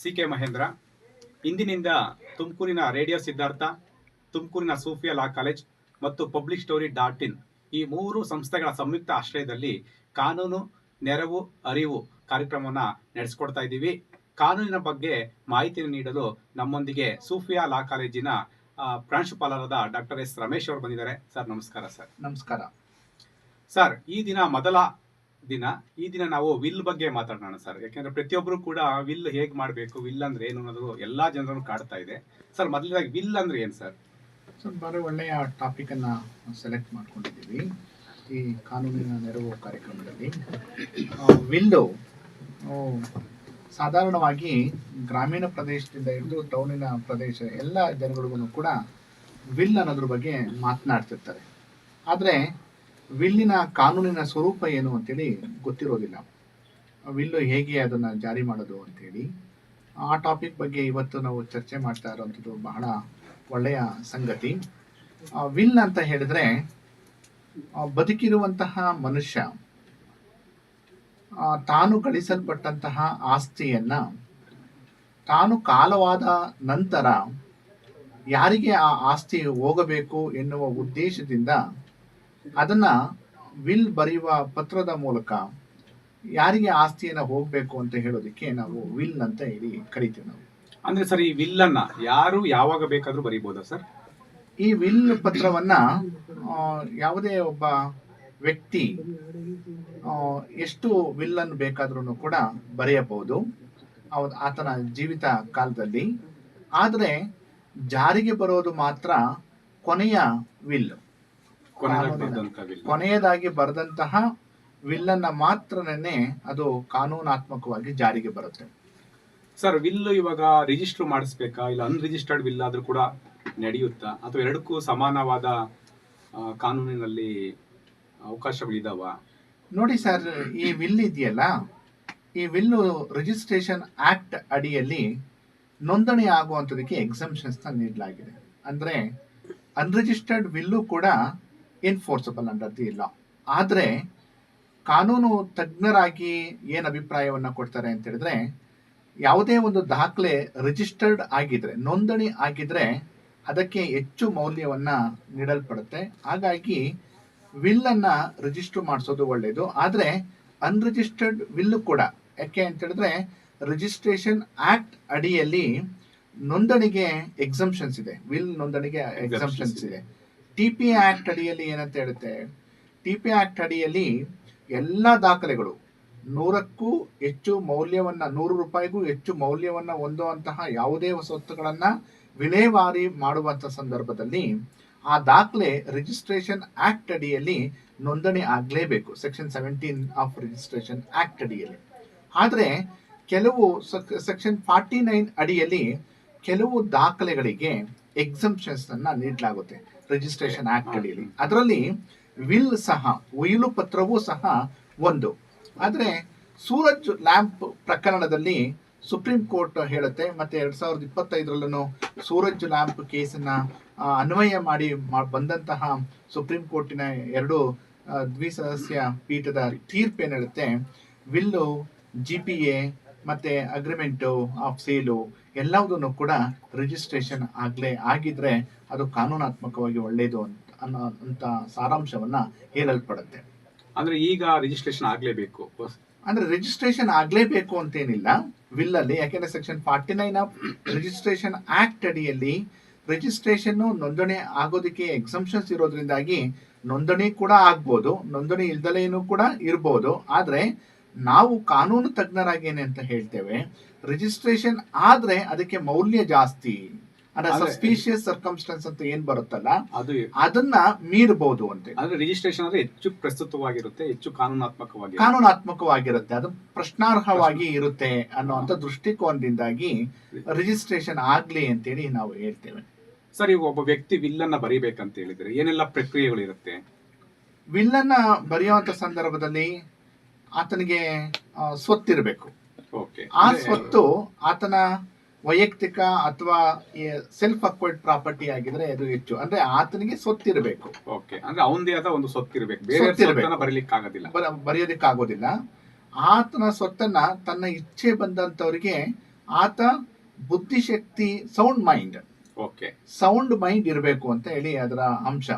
C K Mahendra ಇಂದಿನಿಂದ ತುಮಕೂರಿನ radio Siddhartha ತುಮಕೂರಿನ ಸೂಫಿಯಾ ಲಾ ಕಾಲೇಜ್ ಮತ್ತು ಪಬ್ಲಿಕ್ ಸ್ಟೋರಿ ಡಾಟ್ ಇನ್ ಈ ಮೂರು ಸಂಸ್ಥೆಗಳ ಸಂಯುಕ್ತ ಆಶ್ರಯದಲ್ಲಿ ಕಾನೂನು ನೆರವು ಅರಿವು ಕಾರ್ಯಕ್ರಮವನ್ನು ನಡೆಸ್ಕೊಡ್ತಾ ಇದ್ದೀವಿ. ಕಾನೂನಿನ ಬಗ್ಗೆ ಮಾಹಿತಿ ನೀಡಲು ನಮ್ಮೊಂದಿಗೆ ಸೂಫಿಯಾ ಲಾ ಕಾಲೇಜಿನ ಪ್ರಾಂಶುಪಾಲರಾದ ಡಾಕ್ಟರ್ ಎಸ್ ರಮೇಶ್ ಅವರು ಬಂದಿದ್ದಾರೆ. ಸರ್ ನಮಸ್ಕಾರ ಸರ್. ನಮಸ್ಕಾರ. ಸರ್ ಈ ದಿನ ಮೊದಲ ದಿನ, ಈ ದಿನ ನಾವು ವಿಲ್ ಬಗ್ಗೆ ಮಾತಾಡೋಣ ಸರ್ ಯಾಕೆಂದ್ರೆ ಪ್ರತಿಯೊಬ್ಬರು ಕೂಡ ವಿಲ್ ಹೇಗ್ ಮಾಡಬೇಕು ವಿಲ್ ಅಂದ್ರೆ ಏನು ಅನ್ನೋದು ಎಲ್ಲಾ ಜನರನ್ನು ಕಾಡ್ತಾ ಇದೆ. ಸರ್ ಮೊದಲನೇದಾಗಿ ವಿಲ್ ಅಂದ್ರೆ ಏನು ಸರ್ ಸರ್ ಭಾರಿ ಒಳ್ಳೆಯ ಟಾಪಿಕ್ ಅನ್ನ ಸೆಲೆಕ್ಟ್ ಮಾಡ್ಕೊಂಡಿದ್ದೀವಿ. ಈ ಕಾನೂನಿನ ನೆರವು ಕಾರ್ಯಕ್ರಮದಲ್ಲಿ. ವಿಲ್ಲು ಸಾಧಾರಣವಾಗಿ ಗ್ರಾಮೀಣ ಪ್ರದೇಶದಿಂದ ಹಿಡಿದು ಟೌನಿನ ಪ್ರದೇಶ, ಎಲ್ಲ ಜನಗಳಿಗೂ ಕೂಡ ವಿಲ್ ಅನ್ನೋದ್ರ ಬಗ್ಗೆ ಮಾತನಾಡ್ತಿರ್ತಾರೆ. ಆದರೆ ವಿಲ್ಲಿನ ಕಾನೂನಿನ ಸ್ವರೂಪ ಏನು ಅಂತೇಳಿ ಗೊತ್ತಿರೋದಿಲ್ಲ. ವಿಲ್ಲು ಹೇಗೆ ಅದನ್ನು ಜಾರಿ ಮಾಡೋದು ಅಂತೇಳಿ. ಆ ಟಾಪಿಕ್ ಬಗ್ಗೆ ಇವತ್ತು ನಾವು ಚರ್ಚೆ ಮಾಡ್ತಾ ಇರೋವಂಥದ್ದು ಬಹಳ ಒಳ್ಳೆಯ ಸಂಗತಿ. ವಿಲ್ ಅಂತ ಹೇಳಿದ್ರೆ ಬದುಕಿರುವಂತಹ ಮನುಷ್ಯ ತಾನು ಗಳಿಸಲ್ಪಟ್ಟಂತಹ ಆಸ್ತಿಯನ್ನ, ತಾನು ಕಾಲವಾದ ನಂತರ ಯಾರಿಗೆ ಆ ಆಸ್ತಿ ಹೋಗಬೇಕು ಎನ್ನುವ ಉದ್ದೇಶದಿಂದ ಅದನ್ನ ವಿಲ್ ಬರೆಯುವ ಪತ್ರದ ಮೂಲಕ ಯಾರಿಗೆ ಆಸ್ತಿಯನ್ನು ಹೋಗಬೇಕು ಅಂತ ಹೇಳೋದಕ್ಕೆ ನಾವು ವಿಲ್ ಅಂತ ಹೇಳಿ ಕರಿತೀವಿ ನಾವು. ಅಂದ್ರೆ ಸರ್ ಈ ವಿಲ್ ಅನ್ನ ಯಾರು ಯಾವಾಗ ಬೇಕಾದ್ರೂ ಬರೀಬಹುದಾ ಸರ್? ಈ ವಿಲ್ ಪತ್ರವನ್ನ ಆ, ಯಾವುದೇ ಒಬ್ಬ ವ್ಯಕ್ತಿ ಆ, ಎಷ್ಟು ವಿಲ್ ಅನ್ನು ಬೇಕಾದ್ರೂ ಕೂಡ ಬರೆಯಬಹುದು. ಅವ- ಆತನ ಜೀವಿತ ಕಾಲದಲ್ಲಿ. ಆದರೆ ಜಾರಿಗೆ ಬರೋದು ಮಾತ್ರ ಕೊನೆಯ ವಿಲ್. ಕೊನೆಯದಾಗಿ ಬರೆದಂತಹ ವಿಲ್ಲನ್ನ ಮಾತ್ರನೇ ಅದು ಕಾನೂನಾತ್ಮಕವಾಗಿ ಜಾರಿಗೆ ಬರುತ್ತೆ. ಸರ್ ವಿಲ್ ಇವಾಗ ರಿಜಿಸ್ಟರ್ ಮಾಡಿಸ್ಬೇಕಾ? ಇಲ್ಲ ಅನ್ರಿಜಿಸ್ಟರ್ಡ್ ವಿಲ್ ಆದ್ರೂ ಕೂಡ ನಡೆಯುತ್ತಾ? ಅಥವಾ ಎರಡಕ್ಕೂ ಸಮಾನವಾದ ಕಾನೂನಿನಲ್ಲಿ ಅವಕಾಶಗಳಿದಾವ? ನೋಡಿ ಸರ್ ಈ ವಿಲ್ ಇದೆಯಲ್ಲ ಈ ವಿಲ್ಲು ರಿಜಿಸ್ಟ್ರೇಷನ್ ಆಕ್ಟ್ ಅಡಿಯಲ್ಲಿ ನೋಂದಣಿ ಆಗುವಂಥದಕ್ಕೆ ಎಕ್ಸಾಮ್ಷನ್ಸ್ ನೀಡಲಾಗಿದೆ. ಅಂದ್ರೆ ಅನ್ರಿಜಿಸ್ಟರ್ಡ್ ವಿಲ್ಲು ಕೂಡ ಎನ್ಫೋರ್ಸಬಲ್ ಅನ್ನೋದು ಇಲ್ಲ. ಲಾ ಆದರೆ ಕಾನೂನು ತಜ್ಞರಾಗಿ ಏನು ಅಭಿಪ್ರಾಯವನ್ನು ಕೊಡ್ತಾರೆ ಅಂತ ಹೇಳಿದ್ರೆ ಯಾವುದೇ ಒಂದು ದಾಖಲೆ ರಿಜಿಸ್ಟರ್ಡ್ ಆಗಿದ್ರೆ ನೋಂದಣಿ ಆಗಿದ್ರೆ ಅದಕ್ಕೆ ಹೆಚ್ಚು ಮೌಲ್ಯವನ್ನು ನೀಡಲ್ಪಡುತ್ತೆ. ಹಾಗಾಗಿ ವಿಲ್ಲನ್ನು ರಿಜಿಸ್ಟರ್ ಮಾಡಿಸೋದು ಒಳ್ಳೆಯದು ಆದರೆ ಅನ್ರಿಜಿಸ್ಟರ್ಡ್ ವಿಲ್ಲು ಕೂಡ ಯಾಕೆ ಅಂತ ಹೇಳಿದ್ರೆ ರಿಜಿಸ್ಟ್ರೇಷನ್ ಆ್ಯಕ್ಟ್ ಅಡಿಯಲ್ಲಿ ನೋಂದಣಿಗೆ ಎಕ್ಸಂಪ್ಷನ್ಸ್ ಇದೆ. ವಿಲ್ ನೋಂದಣಿಗೆ ಎಕ್ಸಂಪ್ಷನ್ಸ್ ಇದೆ. ಟಿ ಪಿ ಆಕ್ಟ್ ಅಡಿಯಲ್ಲಿ ಏನಂತ ಹೇಳುತ್ತೆ? ಟಿ ಪಿ ಆಕ್ಟ್ ಅಡಿಯಲ್ಲಿ ಎಲ್ಲ ದಾಖಲೆಗಳು ನೂರಕ್ಕೂ ಹೆಚ್ಚು ಮೌಲ್ಯವನ್ನ, ನೂರು ರೂಪಾಯಿಗೂ ಹೆಚ್ಚು ಮೌಲ್ಯವನ್ನ ಹೊಂದುವಂತಹ ಯಾವುದೇ ಸ್ವತ್ತುಗಳನ್ನ ವಿಲೇವಾರಿ ಮಾಡುವಂತ ಸಂದರ್ಭದಲ್ಲಿ ಆ ದಾಖಲೆ ರಿಜಿಸ್ಟ್ರೇಷನ್ ಆಕ್ಟ್ ಅಡಿಯಲ್ಲಿ ನೋಂದಣಿ ಆಗಲೇಬೇಕು, section seventeen of registration act ಅಡಿಯಲ್ಲಿ. ಆದರೆ ಕೆಲವು ಸೆಕ್ಷನ್ ಫಾರ್ಟಿ ನೈನ್ ಅಡಿಯಲ್ಲಿ ಕೆಲವು ದಾಖಲೆಗಳಿಗೆ ಎಕ್ಸಂಪ್ಷನ್ಸ್ ಅನ್ನ ನೀಡಲಾಗುತ್ತೆ. ರಿಜಿಸ್ಟ್ರೇಷನ್ ಆಕ್ಟ್ ಅಡಿಯಲ್ಲಿ ಅದರಲ್ಲಿ ವಿಲ್ ಸಹ ಉಯಿಲು ಪತ್ರವೂ ಸಹ ಒಂದು. ಆದರೆ ಸೂರಜ್ ಲ್ಯಾಂಪ್ ಪ್ರಕರಣದಲ್ಲಿ ಸುಪ್ರೀಂ ಕೋರ್ಟ್ ಹೇಳುತ್ತೆ ಮತ್ತೆ ಎರಡ್ ಸಾವಿರದ ಇಪ್ಪತ್ತೈದರಲ್ಲೂ ಸೂರಜ್ ಲ್ಯಾಂಪ್ ಕೇಸನ್ನ ಅನ್ವಯ ಮಾಡಿ ಬಂದಂತಹ ಸುಪ್ರೀಂ ಕೋರ್ಟಿನ ಎರಡು ದ್ವಿಸದಸ್ಯ ಪೀಠದ ತೀರ್ಪು ಏನ್ ಹೇಳುತ್ತೆ. ವಿಲ್ಲು ಜಿ ಪಿ ಎ ಮತ್ತೆ ಅಗ್ರಿಮೆಂಟು ಆಫ್ ಸೇಲು ಎಲ್ಲವುದನ್ನು ಕೂಡ ರಿಜಿಸ್ಟ್ರೇಷನ್ ಆಗಲೇ ಆಗಿದ್ರೆ ಅದು ಕಾನೂನಾತ್ಮಕವಾಗಿ ಒಳ್ಳೆಯದು ಅಂತ ಅನ್ನೋ ಅಂತ ಸಾರಾಂಶವನ್ನ ಹೇಳಲ್ಪಡುತ್ತೆ. ಅಂದ್ರೆ ಈಗ ರಿಜಿಸ್ಟ್ರೇಷನ್ ಆಗಲೇಬೇಕು. ಅಂದ್ರೆ ರಿಜಿಸ್ಟ್ರೇಷನ್ ಆಗಲೇಬೇಕು ಅಂತೇನಿಲ್ಲ. ವಿಲ್ಲಲ್ಲಿ ಯಾಕೆಂದ್ರೆ section forty nine of registration act ಅಡಿಯಲ್ಲಿ ರಿಜಿಸ್ಟ್ರೇಷನ್ ನೋಂದಣಿ ಆಗೋದಕ್ಕೆ ಎಕ್ಸಂಪ್ಷನ್ಸ್ ಇರೋದ್ರಿಂದಾಗಿ ನೋಂದಣಿ ಕೂಡ ಆಗ್ಬೋದು. ನೋಂದಣಿ ಇಲ್ದಲೇನು ಕೂಡ ಇರ್ಬೋದು. ಆದ್ರೆ ನಾವು ಕಾನೂನು ತಜ್ಞರಾಗೇನೆ ಅಂತ ಹೇಳ್ತೇವೆ. ರಿಜಿಸ್ಟ್ರೇಷನ್ ಆದ್ರೆ ಅದಕ್ಕೆ ಮೌಲ್ಯ ಜಾಸ್ತಿ. ಸಸ್ಪೀಷಿಯಸ್ ಸರ್ಕಮ್ಸ್ಟೆನ್ಸ್ ಅಂತ ಏನ್ ಬರುತ್ತಲ್ಲ ಅದು ಅದನ್ನ ಮೀರಬಹುದು ಅಂತ. ಅಂದ್ರೆ ರಿಜಿಸ್ಟ್ರೇಷನ್ ಅಂದ್ರೆ ಹೆಚ್ಚು ಪ್ರಸ್ತುತವಾಗಿರುತ್ತೆ ಹೆಚ್ಚು ಕಾನೂನಾತ್ಮಕವಾಗಿ. ಕಾನೂನಾತ್ಮಕವಾಗಿರುತ್ತೆ. ಅದು ಪ್ರಶ್ನಾರ್ಹವಾಗಿ ಇರುತ್ತೆ ಅನ್ನುವಂತ ದೃಷ್ಟಿಕೋನದಿಂದಾಗಿ ರಿಜಿಸ್ಟ್ರೇಷನ್ ಆಗ್ಲಿ ಅಂತೇಳಿ ನಾವು ಹೇಳ್ತೇವೆ. ಸರ್ ಈಗ ಒಬ್ಬ ವ್ಯಕ್ತಿ ವಿಲ್ಲನ್ನ ಬರಿಬೇಕಂತ ಬರೀಬೇಕಂತ ಹೇಳಿದ್ರೆ ಏನೆಲ್ಲ ಪ್ರಕ್ರಿಯೆಗಳು ಇರುತ್ತೆ? ವಿಲ್ಲನ್ನ ಬರೆಯುವಂತ ಸಂದರ್ಭದಲ್ಲಿ ಆತನಿಗೆ ಸ್ವತ್ತಿರಬೇಕು. ಆ ಸ್ವತ್ತು ಆತನ ವೈಯಕ್ತಿಕ ಅಥವಾ ಸೆಲ್ಫ್ ಅಕ್ವೈರ್ಡ್ ಪ್ರಾಪರ್ಟಿ ಆಗಿದ್ರೆ ಅದು ಹೆಚ್ಚು. ಅಂದ್ರೆ ಆತನಿಗೆ ಸ್ವತ್ತಿರಬೇಕು. ಓಕೆ. ಅಂದ್ರೆ ಅವನದೇ ಆದ ಒಂದು ಸ್ವತ್ತಿರಬೇಕು. ಬೇರೆ ಬರೀಲಿಕ್ಕೆ ಆಗೋದಿಲ್ಲ. ಬರೆಯೋದಕ್ಕಾಗೋದಿಲ್ಲ ಆತನ ಸ್ವತ್ತನ್ನ ತನ್ನ ಇಚ್ಛೆ ಬಂದಂತವರಿಗೆ ಆತ ಬುದ್ಧಿಶಕ್ತಿ sound mind okay. Sound mind ಇರಬೇಕು ಅಂತ ಹೇಳಿ ಅದರ ಅಂಶ.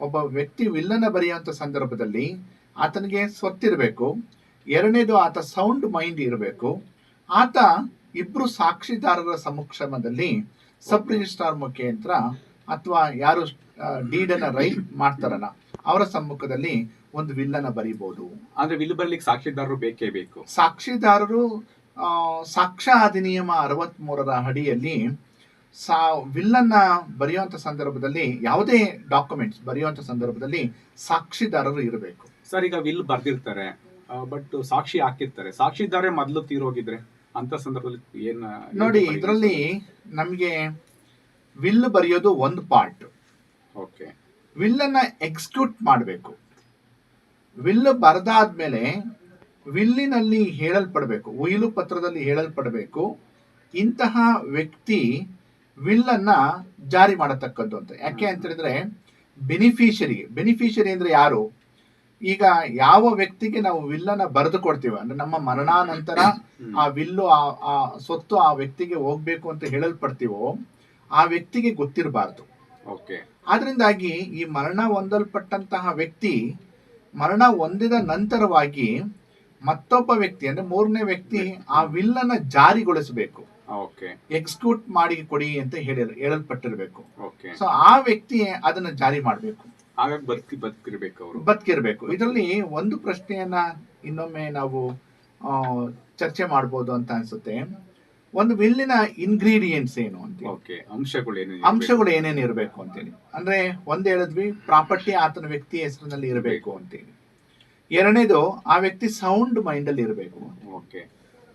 ಒಬ್ಬ ವ್ಯಕ್ತಿ ವಿಲ್ಲನ ಬರೆಯುವಂತ ಸಂದರ್ಭದಲ್ಲಿ ಆತನಿಗೆ ಸ್ವತ್ತಿರಬೇಕು. ಎರಡನೇದು ಆತ ಸೌಂಡ್ ಮೈಂಡ್ ಇರಬೇಕು. ಆತ ಇಬ್ರು ಸಾಕ್ಷಿದಾರರ ಸಮಕ್ಷಮದಲ್ಲಿ ಸಬ್ ರಿಜಿಸ್ಟ್ರಾರ್ ಮುಖ್ಯಂತ್ರ ಅಥವಾ ಯಾರು ಡೀಡನ್ನ ರೈಟ್ ಮಾಡ್ತಾರಲ್ಲ ಅವರ ಸಮ್ಮುಖದಲ್ಲಿ ಒಂದು ವಿಲ್ಲನ ಬರೀಬಹುದು ಅಂದ್ರೆ ವಿಲ್ ಬರ್ಲಿಕ್ಕೆ ಸಾಕ್ಷಿದಾರರು ಬೇಕೇ ಬೇಕು. ಸಾಕ್ಷಿದಾರರು ಸಾಕ್ಷ್ಯ ಅಧಿನಿಯಮ ಅರವತ್ತ್ ಮೂರರ ಅಡಿಯಲ್ಲಿ ಸಾ ವಿಲ್ಲನ್ನ ಬರೆಯುವಂತ ಸಂದರ್ಭದಲ್ಲಿ ಯಾವುದೇ ಡಾಕ್ಯುಮೆಂಟ್ಸ್ ಬರೆಯುವಂತ ಸಂದರ್ಭದಲ್ಲಿ ಸಾಕ್ಷಿದಾರರು ಇರಬೇಕು. ಸರ್ ಈಗ ವಿಲ್ ಬರ್ದಿರ್ತಾರೆ. ಬಟ್ ಸಾಕ್ಷಿ ಹಾಕಿರ್ತಾರೆ. ಸಾಕ್ಷಿದಾರೆ ಮೊದಲು ತೀರೋಗಿದ್ರೆ. ಅಂತ ಸಂದರ್ಭದಲ್ಲಿ ಏನ್ ನೋಡಿ ಇದರಲ್ಲಿ ನಮಗೆ ವಿಲ್ ಬರೆಯೋದು ಒಂದು ಪಾರ್ಟ್. ಓಕೆ. ವಿಲ್ಲನ್ನ ಎಕ್ಸಿಕ್ಯೂಟ್ ಮಾಡಬೇಕು. ವಿಲ್ ಬರೆದಾದ್ಮೇಲೆ ವಿಲ್ಲಿನಲ್ಲಿ ಹೇಳಲ್ಪಡಬೇಕು. ಉಯಿಲು ಪತ್ರದಲ್ಲಿ ಹೇಳಲ್ಪಡಬೇಕು. ಇಂತಹ ವ್ಯಕ್ತಿ ವಿಲ್ಲನ್ನ ಜಾರಿ ಮಾಡತಕ್ಕದ್ದು ಅಂತ. ಯಾಕೆ ಅಂತ ಹೇಳಿದ್ರೆ ಬೆನಿಫಿಷರಿ ಬೆನಿಫಿಷರಿ ಅಂದ್ರೆ ಯಾರು? ಈಗ ಯಾವ ವ್ಯಕ್ತಿಗೆ ನಾವು ವಿಲ್ಲನ್ನ ಬರೆದು ಕೊಡ್ತೀವಿ ಅಂದ್ರೆ ನಮ್ಮ ಮರಣಾನಂತರ ಆ ವಿಲ್ಲು ಆ ಆ ಸ್ವತ್ತು ಆ ವ್ಯಕ್ತಿಗೆ ಹೋಗ್ಬೇಕು ಅಂತ ಹೇಳಲ್ಪಡ್ತೀವೋ ಆ ವ್ಯಕ್ತಿಗೆ ಗೊತ್ತಿರಬಾರ್ದು. ಓಕೆ. ಆದ್ರಿಂದಾಗಿ ಈ ಮರಣ ಹೊಂದಲ್ಪಟ್ಟಂತಹ ವ್ಯಕ್ತಿ ಮರಣ ಹೊಂದಿದ ನಂತರವಾಗಿ ಮತ್ತೊಬ್ಬ ವ್ಯಕ್ತಿ ಅಂದ್ರೆ ಮೂರನೇ ವ್ಯಕ್ತಿ ಆ ವಿಲ್ಲನ್ನ ಜಾರಿಗೊಳಿಸಬೇಕು. ಓಕೆ. ಎಕ್ಸಿಕ್ಯೂಟ್ ಮಾಡಿ ಕೊಡಿ ಅಂತ ಹೇಳಿ ಹೇಳಲ್ಪಟ್ಟಿರ್ಬೇಕು. ಓಕೆ. ಸೊ ಆ ವ್ಯಕ್ತಿ ಅದನ್ನ ಜಾರಿ ಮಾಡಬೇಕು. ಹಾಗಾಗಿ ಬದುಕಿ ಬದುಕಿರ್ಬೇಕು ಅವರು. ಬದುಕಿರ್ಬೇಕು. ಇದರಲ್ಲಿ ಒಂದು ಪ್ರಶ್ನೆಯನ್ನ ಇನ್ನೊಮ್ಮೆ ನಾವು ಚರ್ಚೆ ಮಾಡ್ಬೋದು ಅಂತ ಅನ್ಸುತ್ತೆ. ಒಂದು ವಿಲ್ಲಿನ ಇಂಗ್ರೀಡಿಯೆಂಟ್ಸ್ ಏನು ಅಂತ ಓಕೆ ಅಂಶಗಳು ಅಂಶಗಳು ಏನೇನು ಇರಬೇಕು ಅಂತೇಳಿ ಅಂದ್ರೆ ಒಂದ್ ಹೇಳಿದ್ವಿ ಪ್ರಾಪರ್ಟಿ ಆತನ ವ್ಯಕ್ತಿ ಹೆಸರಿನಲ್ಲಿ ಇರಬೇಕು ಅಂತೇಳಿ ಎರಡನೇದು ಆ ವ್ಯಕ್ತಿ ಸೌಂಡ್ ಮೈಂಡ್ ಅಲ್ಲಿ ಇರಬೇಕು ಓಕೆ.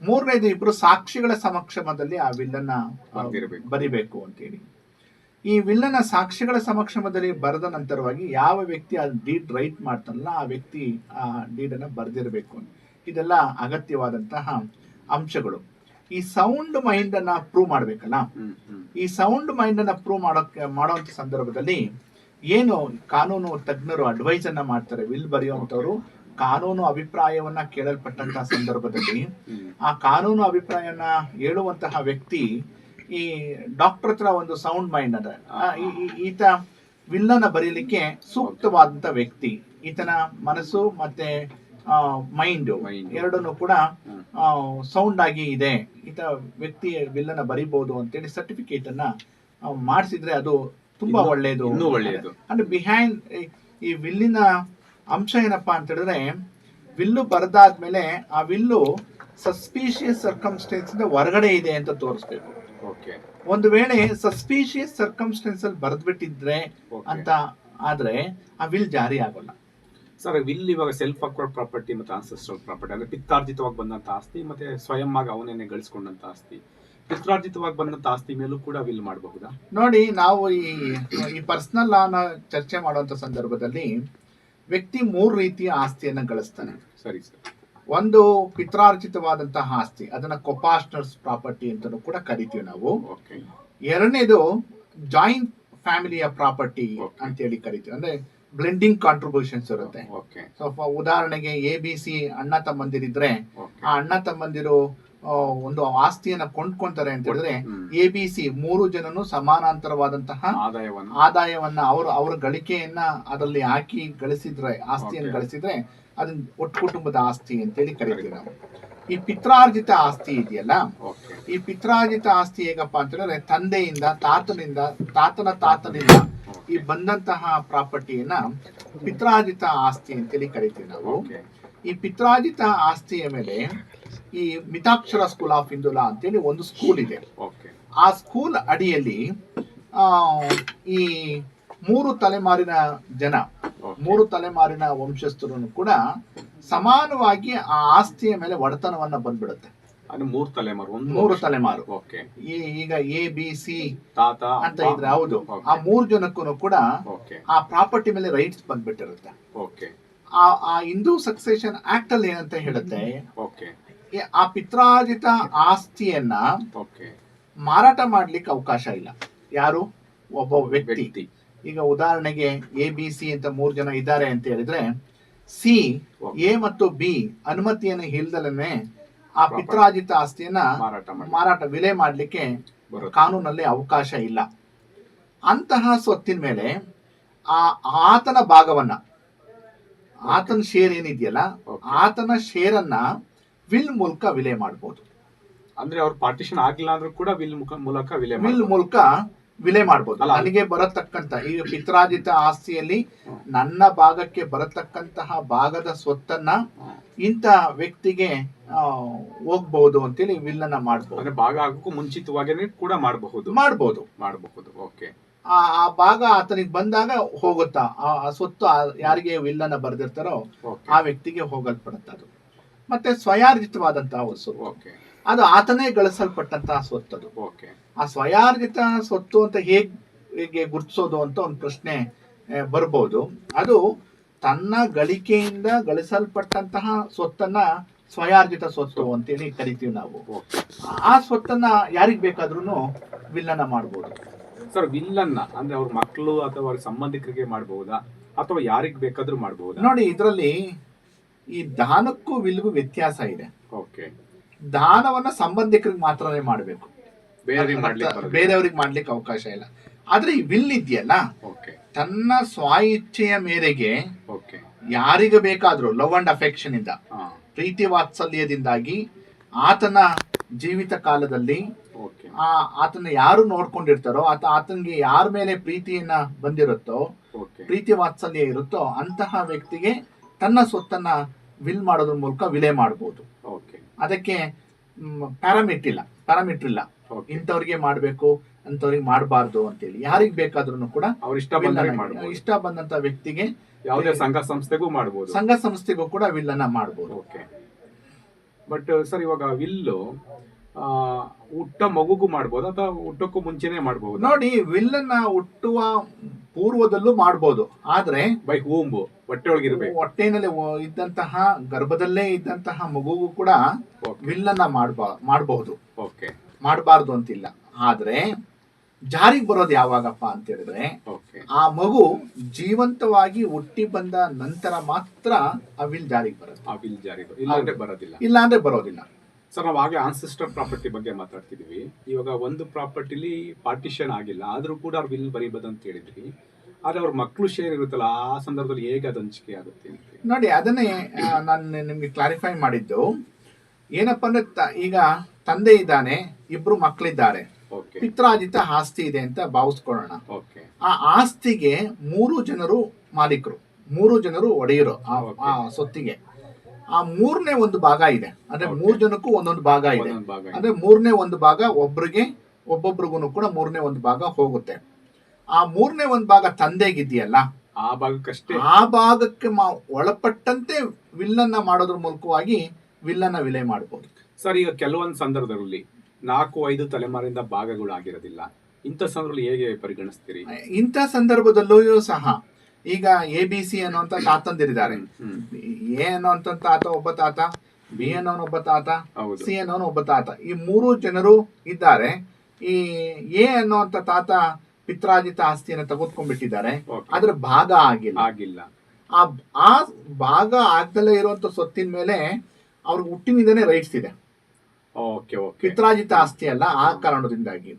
ಮೂರನೇದು ಇಬ್ರು ಸಾಕ್ಷಿಗಳ ಸಮಕ್ಷಮದಲ್ಲಿ ಆ ವಿಲ್ಲನ್ನ. ಬರಿಬೇಕು ಅಂತೇಳಿ ಈ ವಿಲ್ಲನ ಸಾಕ್ಷಿಗಳ ಸಮಕ್ಷಮದಲ್ಲಿ ಬರೆದ ನಂತರವಾಗಿ ಯಾವ ವ್ಯಕ್ತಿ ಆ ಡೀಡ್ ರೈಟ್ ಮಾಡ್ತಾನಲ್ಲ ಆ ವ್ಯಕ್ತಿ ಆ ಡೀಡ್ ಅನ್ನ ಬರೆದಿರಬೇಕು ಇದೆಲ್ಲ ಅಗತ್ಯವಾದಂತಹ ಅಂಶಗಳು. ಈ ಸೌಂಡ್ ಮೈಂಡ್ ಅನ್ನ ಪ್ರೂವ್ ಮಾಡ್ಬೇಕಲ್ಲ? ಈ ಸೌಂಡ್ ಮೈಂಡ್ ಅನ್ನ ಪ್ರೂವ್ ಮಾಡೋಕೆ ಮಾಡುವಂತ ಸಂದರ್ಭದಲ್ಲಿ ಏನು ಕಾನೂನು ತಜ್ಞರು ಅಡ್ವೈಸ್ ಅನ್ನ ಮಾಡ್ತಾರೆ? ವಿಲ್ ಬರೆಯುವಂತವ್ರು ಕಾನೂನು ಅಭಿಪ್ರಾಯವನ್ನ ಕೇಳಲ್ಪಟ್ಟಂತಹ ಸಂದರ್ಭದಲ್ಲಿ ಆ ಕಾನೂನು ಅಭಿಪ್ರಾಯವನ್ನ ಹೇಳುವಂತಹ ವ್ಯಕ್ತಿ ಈ ಡಾಕ್ಟರ್ ಹತ್ರ ಒಂದು ಸೌಂಡ್ ಮೈಂಡ್ ಅದ. ಈತ ವಿಲ್ಲನ ಬರೀಲಿಕ್ಕೆ ಸೂಕ್ತವಾದಂತ ವ್ಯಕ್ತಿ. ಈತನ ಮನಸ್ಸು ಮತ್ತೆ ಮೈಂಡ್ ಎರಡನ್ನು ಕೂಡ. ಸೌಂಡ್ ಆಗಿ ಇದೆ. ಈತ ವ್ಯಕ್ತಿ ವಿಲ್ಲನ ಬರಿಬಹುದು ಅಂತೇಳಿ ಸರ್ಟಿಫಿಕೇಟ್ ಅನ್ನ ಮಾಡಿಸಿದ್ರೆ ಅದು ತುಂಬಾ ಒಳ್ಳೆಯದು. ಒಳ್ಳೆಯದು. ಅಂದ್ರೆ ಬಿಹೈಂಡ್ ಈ ವಿಲ್ಲಿನ ಅಂಶ ಏನಪ್ಪಾ ಅಂತ ಹೇಳಿದ್ರೆ ವಿಲ್ಲು ಬರೆದಾದ್ಮೇಲೆ ಆ ವಿಲ್ಲು ಸಸ್ಪೀಷಿಯಸ್ ಸರ್ಕಮ್ಸ್ಟೆನ್ಸ್ ಹೊರಗಡೆ ಇದೆ ಅಂತ ತೋರಿಸ್ಬೇಕು. ಒಂದು ವೇಳೆ ಸಸ್ಪೀಷಿಯಸ್ ಸರ್ಕಮ್ಸ್ಟೆನ್ಸ್ ಅಲ್ಲಿ ಬರೆದ್ಬಿಟ್ಟಿದ್ರೆ ಅಂತ ಆದ್ರೆ ಆ ವಿಲ್ ಜಾರಿ ಆಗೋಲ್ಲ. ಸರ್ ವಿಲ್ ಇವಾಗ ಸೆಲ್ಫ್ ಅಕ್ವರ್ಡ್ ಪ್ರಾಪರ್ಟಿ ಮತ್ತೆ ಆನ್ಸೆಸ್ಟ್ರಲ್ ಪ್ರಾಪರ್ಟಿ ಅಂದ್ರೆ ಪಿತ್ತಾರ್ಜಿತವಾಗಿ ಬಂದಂತ ಆಸ್ತಿ ಮತ್ತೆ ಸ್ವಯಂ ಆಗಿ ಅವನೇನೆ ಗಳಿಸ್ಕೊಂಡಂತ ಆಸ್ತಿ. ಪಿತ್ರಾರ್ಜಿತವಾಗಿ ಬಂದಂತ ಆಸ್ತಿ ಮೇಲೂ ಕೂಡ ವಿಲ್ ಮಾಡಬಹುದಾ? ನೋಡಿ ನಾವು ಈ ಈ ಪರ್ಸನಲ್ ಲಾನ ಚರ್ಚೆ ಮಾಡುವಂತ ಸಂದರ್ಭದಲ್ಲಿ ವ್ಯಕ್ತಿ ಮೂರು ರೀತಿಯ ಆಸ್ತಿಯನ್ನ ಗಳಿಸ್ತಾನೆ. ಸರಿ ಸರ್. ಒಂದು ಪಿತ್ರಾರ್ಜಿತವಾದಂತಹ ಆಸ್ತಿ ಅದನ್ನ ಕೊಪಾಸ್ಟರ್ಸ್ ಪ್ರಾಪರ್ಟಿ ಅಂತಲೂ ಕೂಡ ಕರಿತೀವಿ ನಾವು. ಎರಡನೇದು ಜಾಯಿಂಟ್ ಫ್ಯಾಮಿಲಿಯ ಪ್ರಾಪರ್ಟಿ. ಅಂತ ಹೇಳಿ ಕರಿತೀವಿ. ಅಂದ್ರೆ ಬ್ಲೆಂಡಿಂಗ್ ಕಾಂಟ್ರಿಬ್ಯೂಷನ್ಸ್ ಇರುತ್ತೆ. ಓಕೆ. ಸೊ ಉದಾಹರಣೆಗೆ ಎ ಬಿ ಸಿ ಅಣ್ಣ ತಮ್ಮಂದಿರಿದ್ರೆ ಆ ಅಣ್ಣ ತಮ್ಮಂದಿರು ಒಂದು ಆಸ್ತಿಯನ್ನ ಕೊಂಡ್ಕೊಂತಾರೆ ಅಂತ ಹೇಳಿದ್ರೆ. ಎ ಬಿ ಸಿ ಮೂರು ಜನನು ಸಮಾನಾಂತರವಾದಂತಹ ಆದಾಯವನ್ನು. ಆದಾಯವನ್ನ ಅವರು ಅವರ ಗಳಿಕೆಯನ್ನ ಅದರಲ್ಲಿ ಹಾಕಿ ಗಳಿಸಿದ್ರೆ ಆಸ್ತಿಯನ್ನು. ಗಳಿಸಿದ್ರೆ ಅದನ್ನ ಒಟ್ಟು ಕುಟುಂಬದ ಆಸ್ತಿ ಅಂತೇಳಿ ಕರಿತೀವಿ ನಾವು. ಈ ಪಿತ್ರಾರ್ಜಿತ ಆಸ್ತಿ ಇದೆಯಲ್ಲ ಈ ಪಿತ್ರಾರ್ಜಿತ ಆಸ್ತಿ ಹೇಗಪ್ಪ ಅಂತ ಹೇಳಿದ್ರೆ ತಂದೆಯಿಂದ ತಾತನಿಂದ ತಾತನ ತಾತನಿಂದ ಈ ಬಂದಂತಹ ಪ್ರಾಪರ್ಟಿಯನ್ನ ಪಿತ್ರಾರ್ಜಿತ ಆಸ್ತಿ ಅಂತೇಳಿ ಕರಿತೀವಿ ನಾವು. ಈ ಪಿತ್ರಾರ್ಜಿತ ಆಸ್ತಿಯ ಮೇಲೆ ಈ ಮಿತಾಕ್ಷರ ಸ್ಕೂಲ್ ಆಫ್ ಇಂದುಲಾ ಅಂತೇಳಿ ಒಂದು ಸ್ಕೂಲ್ ಇದೆ. ಓಕೆ ಆ ಸ್ಕೂಲ್ ಅಡಿಯಲ್ಲಿ ಆ, ಈ ಮೂರು ತಲೆಮಾರಿನ ಜನ ಮೂರು ತಲೆಮಾರಿನ ವಂಶಸ್ಥರು ಕೂಡ ಸಮಾನವಾಗಿ ಆ ಆಸ್ತಿಯ ಮೇಲೆ ಒಡೆತನವನ್ನ ಬಂದ್ಬಿಡುತ್ತೆ. ಅದು ಮೂರು ತಲೆಮಾರು ಒಂದು ಮೂರು ತಲೆಮಾರು. ಓಕೆ ಈಗ ಎ ಬಿ ಸಿ ತಾತ ಅಂತ ಇದ್ರೆ ಹೌದು. ಆ ಮೂರು ಜನಕ್ಕೂ ಕೂಡ ಆ ಪ್ರಾಪರ್ಟಿ ಮೇಲೆ ರೈಟ್ಸ್ ಬಂದ್ಬಿಟ್ಟಿರುತ್ತೆ. ಓಕೆ ಆ ಆ ಹಿಂದೂ ಸಕ್ಸೆಷನ್ ಆಕ್ಟ್ ಅಲ್ಲಿ ಏನಂತ ಹೇಳುತ್ತೆ? ಓಕೆ ಆ ಪಿತ್ರಾಜಿತ ಆಸ್ತಿಯನ್ನ ಓಕೆ ಮಾರಾಟ ಮಾಡ್ಲಿಕ್ಕೆ ಅವಕಾಶ ಇಲ್ಲ. ಯಾರು? ಒಬ್ಬ ವ್ಯಕ್ತಿ. ವ್ಯಕ್ತಿ. ಈಗ ಉದಾಹರಣೆಗೆ ಎ ಬಿ ಸಿ ಅಂತ ಮೂರು ಜನ ಇದ್ದಾರೆ ಅಂತ ಹೇಳಿದ್ರೆ ಸಿ ಎ ಮತ್ತು ಬಿ ಅನುಮತಿಯನ್ನು ಇಲ್ದಲೇ ಆ ಪಿತ್ರಾಜಿತ ಆಸ್ತಿಯನ್ನ ಮಾರಾಟ ವಿಲೆ ಮಾಡಲಿಕ್ಕೆ ಕಾನೂನಲ್ಲಿ ಅವಕಾಶ ಇಲ್ಲ. ಅಂತಹ ಸ್ವತ್ತಿನ ಮೇಲೆ ಆ ಆತನ ಭಾಗವನ್ನ ಆತನ ಶೇರ್ ಏನಿದೆಯಲ್ಲ. ಆತನ ಶೇರನ್ನ ವಿಲ್ ಮೂಲಕ ವಿಲೆ ಮಾಡಬಹುದು ಅಂದ್ರೆ ಅವ್ರ ಪಾರ್ಟಿಷನ್ ಆಗಿಲ್ಲ ಅಂದ್ರೂ ಕೂಡ ವಿಲ್ ಮೂಲಕ ವಿಲೆ ವಿಲ್ ಮೂಲಕ ವಿಲೆ ಮಾಡಬಹುದು ಅಲ್ಲ, ನನಗೆ ಬರತಕ್ಕಂತ ಈ ಪಿತ್ರಾಜಿತ ಆಸ್ತಿಯಲ್ಲಿ ನನ್ನ ಭಾಗಕ್ಕೆ ಬರತಕ್ಕಂತಹ ಭಾಗದ ಸ್ವತ್ತನ್ನ ಇಂತ ಇಂಥ ವ್ಯಕ್ತಿಗೆ ಹೋಗ್ಬಹುದು ಅಂತೇಳಿ ವಿಲ್ ಅನ್ನ ಮಾಡಬಹುದು ಅಂದ್ರೆ ಭಾಗ ಆಗೋಕ್ಕೂ ಮುಂಚಿತವಾಗಿ ಕೂಡ ಮಾಡಬಹುದು. ಮಾಡಬಹುದು ಮಾಡಬಹುದು ಓಕೆ. ಆ ಭಾಗ ಆತನಿಗೆ ಬಂದಾಗ ಹೋಗುತ್ತಾ? ಆ ಸ್ವತ್ತು ಯಾರಿಗೆ ವಿಲ್ ಅನ್ನ ಬರೆದಿರ್ತಾರೋ ಆ ವ್ಯಕ್ತಿಗೆ ಹೋಗಲ್ಪಡುತ್ತೆ ಅದು ಮತ್ತೆ ಸ್ವಯಾರ್ಜಿತವಾದಂತಹ ವಸ್ತು. ಓಕೆ. ಅದು ಆತನೇ ಗಳಿಸಲ್ಪಟ್ಟಂತಹ ಸ್ವತ್ತು ಅದು. ಓಕೆ. ಆ ಸ್ವಯಾರ್ಜಿತ ಸ್ವತ್ತು ಅಂತ ಹೇಗ್ ಹೇಗೆ ಗುರುತಿಸೋದು ಅಂತ ಒಂದು ಪ್ರಶ್ನೆ ಬರ್ಬೋದು. ಅದು ತನ್ನ ಗಳಿಕೆಯಿಂದ ಗಳಿಸಲ್ಪಟ್ಟಂತಹ ಸ್ವತ್ತನ್ನ ಸ್ವಯಾರ್ಜಿತ ಸ್ವತ್ತು ಅಂತೇಳಿ ಕರಿತೀವಿ ನಾವು. ಆ ಸ್ವತ್ತನ್ನ ಯಾರಿಗ್ ಬೇಕಾದ್ರೂ ವಿಲ್ಲನ್ನ ಮಾಡ್ಬೋದು. ಸರ್ ವಿಲ್ಲನ್ನ ಅಂದ್ರೆ ಅವ್ರ ಮಕ್ಕಳು ಅಥವಾ ಅವ್ರ ಸಂಬಂಧಿಕರಿಗೆ ಮಾಡಬಹುದಾ ಅಥವಾ ಯಾರಿಗ್ ಬೇಕಾದ್ರೂ ಮಾಡಬಹುದು ನೋಡಿ ಇದರಲ್ಲಿ ಈ ದಾನಕ್ಕೂ ವಿಲ್ಗೂ ವ್ಯತ್ಯಾಸ ಇದೆ. ಓಕೆ. ದಾನವನ್ನ ಸಂಬಂಧಿಕರಿಗೆ ಮಾತ್ರನೇ ಮಾಡಬೇಕು. ಬೇರೆಯವ್ರಿಗೆ ಮಾಡ್ಲಿಕ್ಕೆ ಬರೋದಿಲ್ಲ. ಬೇರೆಯವ್ರಿಗೆ ಮಾಡ್ಲಿಕ್ಕೆ ಅವಕಾಶ ಇಲ್ಲ. ಆದ್ರೆ ಈ ವಿಲ್ ಇದೆಯಲ್ಲ ಓಕೆ ತನ್ನ ಸ್ವ ಇಚ್ಛೆಯ ಮೇರೆಗೆ ಓಕೆ ಯಾರಿಗೆ ಬೇಕಾದ್ರೂ ಲವ್ ಅಂಡ್ ಅಫೆಕ್ಷನ್ ಇಂದ ಹಾ. ಪ್ರೀತಿ ವಾತ್ಸಲ್ಯದಿಂದಾಗಿ ಆತನ ಜೀವಿತ ಕಾಲದಲ್ಲಿ ಓಕೆ ಆ ಆತನ ಯಾರು ನೋಡ್ಕೊಂಡಿರ್ತಾರೋ ಆತ ಆತನಿಗೆ ಯಾರ ಮೇಲೆ ಪ್ರೀತಿಯನ್ನ ಬಂದಿರುತ್ತೋ ಓಕೆ ಪ್ರೀತಿ ವಾತ್ಸಲ್ಯ ಇರುತ್ತೋ ಅಂತಹ ವ್ಯಕ್ತಿಗೆ ತನ್ನ ಸ್ವತ್ತನ್ನ ವಿಲ್ ಮಾಡೋದ್ರ ಮೂಲಕ ವಿಲೆ ಮಾಡಬಹುದು ಓಕೆ ಅದಕ್ಕೆ ಪ್ಯಾರಾಮೀಟ್ ಇಲ್ಲ ಪ್ಯಾರಾಮೀಟ್ ಇಲ್ಲ ಓಕೆ ಇಂಥವ್ರಿಗೆ ಮಾಡಬೇಕು ಅಂತವ್ರಿಗೆ ಮಾಡಬಾರ್ದು ಅಂತೇಳಿ. ಯಾರಿಗೆ ಬೇಕಾದ್ರೂ ಕೂಡ ಅವ್ರ ಇಷ್ಟ ಮಾಡಬಹುದು ಇಷ್ಟ ಬಂದಂತ ವ್ಯಕ್ತಿಗೆ ಯಾವುದೇ ಸಂಘ ಸಂಸ್ಥೆಗೂ ಮಾಡಬಹುದು ಸಂಘ ಸಂಸ್ಥೆಗೂ ಕೂಡ ವಿಲ್ ಅನ್ನ ಮಾಡಬಹುದು ಓಕೆ ಬಟ್ ಸರ್ ಇವಾಗ ವಿಲ್ಲು ಹುಟ್ಟ ಮಗುಗೂ ಮಾಡ್ಬೋದು ಅಥವಾ ಹುಟ್ಟಕ್ಕೂ ಮುಂಚೆನೆ ಮಾಡಬಹುದು ನೋಡಿ ವಿಲ್ಲನ್ನ ಹುಟ್ಟುವ ಪೂರ್ವದಲ್ಲೂ ಮಾಡ್ಬೋದು. ಆದ್ರೆ ಬೈ ಹೂಂಬು ಹೊಟ್ಟೆ ಒಳಗಿರ್ಬೇಕು ಹೊಟ್ಟೆನಲ್ಲಿ ಇದ್ದಂತಹ ಗರ್ಭದಲ್ಲೇ ಇದ್ದಂತಹ ಮಗುಗೂ ಕೂಡ ವಿಲ್ಲನ್ನ ವಿಲ್ ಮಾಡ್ಬಾ ಮಾಡಬಹುದು. ಓಕೆ ಮಾಡಬಾರ್ದು ಅಂತಿಲ್ಲ. ಆದ್ರೆ ಜಾರಿಗೆ ಬರೋದು ಯಾವಾಗಪ್ಪ ಅಂತ ಹೇಳಿದ್ರೆ ಓಕೆ ಆ ಮಗು ಜೀವಂತವಾಗಿ ಹುಟ್ಟಿ ಬಂದ ನಂತರ ಮಾತ್ರ ಆ ವಿಲ್ ಜಾರಿಗೆ ಬರುತ್ತೆ. ಆ ವಿಲ್ ಜಾರಿ ಇಲ್ಲಾಂದ್ರೆ ಬರೋದಿಲ್ಲ. ಇಲ್ಲಾಂದ್ರೆ ಬರೋದಿಲ್ಲ. ಸರ್ ನಾವು ಆಗಲೇ ಆನ್ಸಿಸ್ಟರ್ ಪ್ರಾಪರ್ಟಿ ಬಗ್ಗೆ ಮಾತಾಡ್ತಿದ್ದೀವಿ. ಇವಾಗ ಒಂದು ಪ್ರಾಪರ್ಟಿಲಿ ಪಾರ್ಟಿಷನ್ ಆಗಿಲ್ಲ. ಆದರೂ ಕೂಡ ಅವ್ರು ವಿಲ್ ಬರೀಬೋದು ಅಂತ ಹೇಳಿದ್ವಿ ಆದರೆ ಅವ್ರ ಮಕ್ಕಳು ಶೇರ್ ಇರುತ್ತಲ್ಲ ಆ ಸಂದರ್ಭದಲ್ಲಿ ಹೇಗೆ ಅದು ಹಂಚಿಕೆ ಆಗುತ್ತೆ ನೋಡಿ ಅದನ್ನೇ ನಾನು ನಿಮಗೆ ಕ್ಲಾರಿಫೈ ಮಾಡಿದ್ದು. ಏನಪ್ಪ ಅಂದ್ರೆ ಈಗ ತಂದೆ ಇದ್ದಾನೆ ಇಬ್ರು ಮಕ್ಕಳಿದ್ದಾರೆ ಪಿತ್ರಾಜಿತ ಆಸ್ತಿ ಇದೆ ಅಂತ ಭಾವಿಸ್ಕೊಳ್ಳೋಣ. ಓಕೆ ಆ ಆಸ್ತಿಗೆ ಮೂರು ಜನರು ಮಾಲೀಕರು. ಮೂರು ಜನರು ಒಡೆಯರು. ಆ ಸೊತ್ತಿಗೆ. ಆ ಮೂರನೇ ಒಂದು ಭಾಗ ಇದೆ. ಅಂದ್ರೆ. ಮೂರ್ ಜನಕ್ಕೂ ಒಂದೊಂದು ಭಾಗ ಇದೆ. ಅಂದ್ರೆ ಮೂರನೇ ಒಂದು ಭಾಗ ಒಬ್ರಿಗೆ ಒಬ್ಬೊಬ್ರಿಗೂ ಕೂಡ ಮೂರನೇ ಒಂದು ಭಾಗ ಹೋಗುತ್ತೆ. ಆ ಮೂರನೇ ಒಂದು ಭಾಗ ತಂದೆಗಿದೆಯಲ್ಲ ಆ ಭಾಗಕ್ಕಷ್ಟೇ. ಆ ಭಾಗಕ್ಕೆ ಒಳಪಟ್ಟಂತೆ ವಿಲ್ಲನ್ನ ಮಾಡೋದ್ರ ಮೂಲಕವಾಗಿ ವಿಲ್ಲನ್ನ ವಿಲೇ ಮಾಡಬಹುದು ಸರ್ ಈಗ ಕೆಲವೊಂದು ಸಂದರ್ಭದಲ್ಲಿ ನಾಲ್ಕು ಐದು ತಲೆಮಾರಿಂದ ಭಾಗಗಳು ಆಗಿರೋದಿಲ್ಲ ಇಂಥ ಸಂದರ್ಭದಲ್ಲಿ ಹೇಗೆ ಪರಿಗಣಿಸ್ತೀರಿ? ಇಂಥ ಸಂದರ್ಭದಲ್ಲೂ ಸಹ ಈಗ ಎ ಬಿ ಸಿ ಅನ್ನುವಂತ ತಾತಂದಿರಿದ್ದಾರೆ ಎ ಅನ್ನುವಂತ ತಾತ ಒಬ್ಬ ತಾತ ಬಿ ಅನ್ನೋನ್ ಒಬ್ಬ ತಾತ ಸಿ ಅನ್ನೋನು ಒಬ್ಬ ತಾತ. ಈ ಮೂರು ಜನರು ಇದ್ದಾರೆ. ಈ ಎ ಅನ್ನುವಂತ ತಾತ ಪಿತ್ರಾಜಿತ ಆಸ್ತಿಯನ್ನು ತೆಗೆದುಕೊಂಡ್ಬಿಟ್ಟಿದ್ದಾರೆ. ಅದ್ರ ಭಾಗ ಆಗಿಲ್ಲ. ಆಗಿಲ್ಲ. ಆ ಆ ಭಾಗ ಆಗ್ದಲೇ ಇರುವಂತ ಸ್ವತ್ತಿನ ಮೇಲೆ ಅವ್ರಿಗೆ ಹುಟ್ಟಿನಿಂದನೇ ರೈಟ್ಸ್ ಇದೆ. ಓಕೆ ಓಕೆ ಪಿತ್ರಾಜಿತ ಆಸ್ತಿ ಅಲ್ಲ ಆ ಕಾರಣದಿಂದಾಗಿ.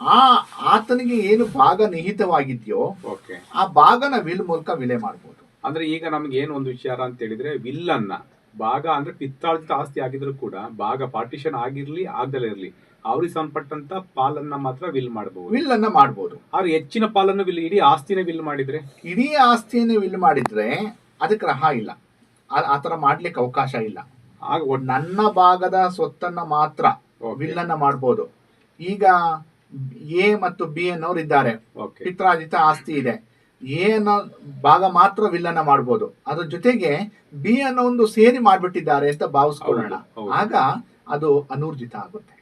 ಆ ಆತನಿಗೆ ಏನು ಭಾಗ ನಿಹಿತವಾಗಿದೆಯೋ ಓಕೆ ಆ ಭಾಗನ ವಿಲ್ ಮೂಲಕ ವಿಲೆ ಮಾಡಬಹುದು ಅಂದ್ರೆ ಈಗ ನಮ್ಗೆ ಏನು ಒಂದು ವಿಚಾರ ಅಂತ ಹೇಳಿದ್ರೆ ವಿಲ್ ಅನ್ನ ಭಾಗ ಅಂದ್ರೆ ಪಿತ್ತಾಳಿತ ಆಸ್ತಿ ಆಗಿದ್ರು ಕೂಡ ಭಾಗ ಪಾರ್ಟಿಷನ್ ಆಗಿರ್ಲಿ ಆಗದಲ್ಲೇ ಇರ್ಲಿ ಅವ್ರಿಗೆ ಸಂಬಂಧಪಟ್ಟಂತ ಪಾಲನ್ನ ಮಾತ್ರ ವಿಲ್ ಮಾಡಬಹುದು ವಿಲ್ ಅನ್ನ ಮಾಡಬಹುದು ಅವ್ರು ಹೆಚ್ಚಿನ ಪಾಲನ್ನು ವಿಲ್ ಇಡೀ ಆಸ್ತಿನ ವಿಲ್ ಮಾಡಿದ್ರೆ? ಇಡೀ ಆಸ್ತಿಯನ್ನು ವಿಲ್ ಮಾಡಿದ್ರೆ ಅದಕ್ಕೆ ರಹ ಇಲ್ಲ. ಆ- ತರ ಮಾಡ್ಲಿಕ್ಕೆ ಅವಕಾಶ ಇಲ್ಲ. ಆಗ ನನ್ನ ಭಾಗದ ಸ್ವತ್ತನ್ನ ಮಾತ್ರ Okay. ವಿಲ್ ಅನ್ನ ಮಾಡಬಹುದು ಈಗ ಎ ಮತ್ತು ಬಿ ಅನ್ನೋರು ಇದ್ದಾರೆ ಪಿತ್ರಾಜಿತ ಆಸ್ತಿ ಇದೆ. ಎ ಅನ್ನೋ ಭಾಗ ಮಾತ್ರ ವಿಲ್ಲನ ಮಾಡ್ಬೋದು. ಮಾಡಬಹುದು ಅದ್ರ ಜೊತೆಗೆ ಬಿ ಅನ್ನೋ ಒಂದು ಸೇರಿ ಮಾಡ್ಬಿಟ್ಟಿದ್ದಾರೆ ಅಂತ ಭಾವಿಸ್ಕೊಳ್ಳೋಣ. ಆಗ ಅದು ಅನೂರ್ಜಿತ ಆಗುತ್ತೆ.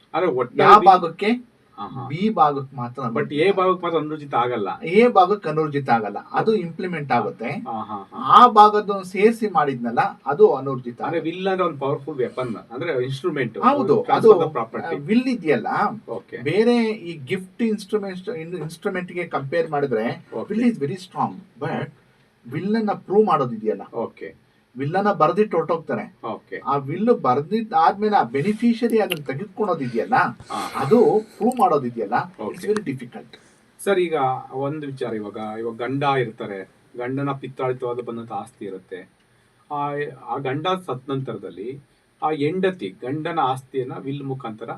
ಯಾವ ಭಾಗಕ್ಕೆ? ಬಿ ಭಾಗಕ್ಕೆ ಮಾತ್ರ ಬಟ್ ಎ ಭಾಗಕ್ಕೆ ಮಾತ್ರ ಅನುರ್ಜಿತ ಆಗಲ್ಲ. ಎ ಭಾಗಕ್ಕೆ ಅನುರ್ಜಿತ ಆಗಲ್ಲ. ಅದು ಇಂಪ್ಲಿಮೆಂಟ್ ಆಗುತ್ತೆ. ಆ ಭಾಗದ ಸೇರಿಸಿ ಮಾಡಿದ್ನಲ್ಲ ಅದು ಅನುರ್ಜಿತ. ಅಂದ್ರೆ ವಿಲ್ ಅಂದ್ರೆ ಒಂದು ಪವರ್ಫುಲ್ ವೆಪನ್ ಅಂದ್ರೆ ಇನ್ಸ್ಟ್ರೂಮೆಂಟ್ ಹೌದು ಅದು ಪ್ರಾಪರ್ಟಿ ವಿಲ್ ಇದೆಯಲ್ಲ? ಓಕೆ ಬೇರೆ ಈ ಗಿಫ್ಟ್ ಇನ್ಸ್ಟ್ರೂಮೆಂಟ್ ಇನ್ಸ್ಟ್ರೂಮೆಂಟ್ಗೆ ಕಂಪೇರ್ ಮಾಡಿದ್ರೆ. Will is very strong but will ಅನ್ನ ಪ್ರೂವ್ ಮಾಡೋದಿದೆಯಲ್ಲ. ಓಕೆ ವಿಲ್ಲನ ಬರೆದಿಟ್ಟು ಹೊರಟೋಗ್ತಾರೆ. ಓಕೆ. ಆ ವಿಲ್ಲು ಬರ್ದಿದ್ ಆದ್ಮೇಲೆ ಆ ಬೆನಿಫಿಷರಿ ಅದನ್ನ ತೆಗೆದುಕೊಳೋದಿದೆಯಲ್ಲ ಅದು ಪ್ರೂವ್ ಮಾಡೋದಿದೆಯಲ್ಲ ಇಟ್ಸ್ ವೆರಿ ಡಿಫಿಕಲ್ಟ್ ಸರ್ ಈಗ ಒಂದು ವಿಚಾರ ಇವಾಗ ಇವಾಗ ಗಂಡ ಇರ್ತಾರೆ ಗಂಡನ ಪಿತ್ತಾಳಿತವಾದ ಬಂದಂತ ಆಸ್ತಿ ಇರುತ್ತೆ. ಆ ಆ ಗಂಡ ಸತ್ ನಂತರದಲ್ಲಿ ಆ ಹೆಂಡತಿ ಗಂಡನ ಆಸ್ತಿಯನ್ನ ವಿಲ್ ಮುಖಾಂತರ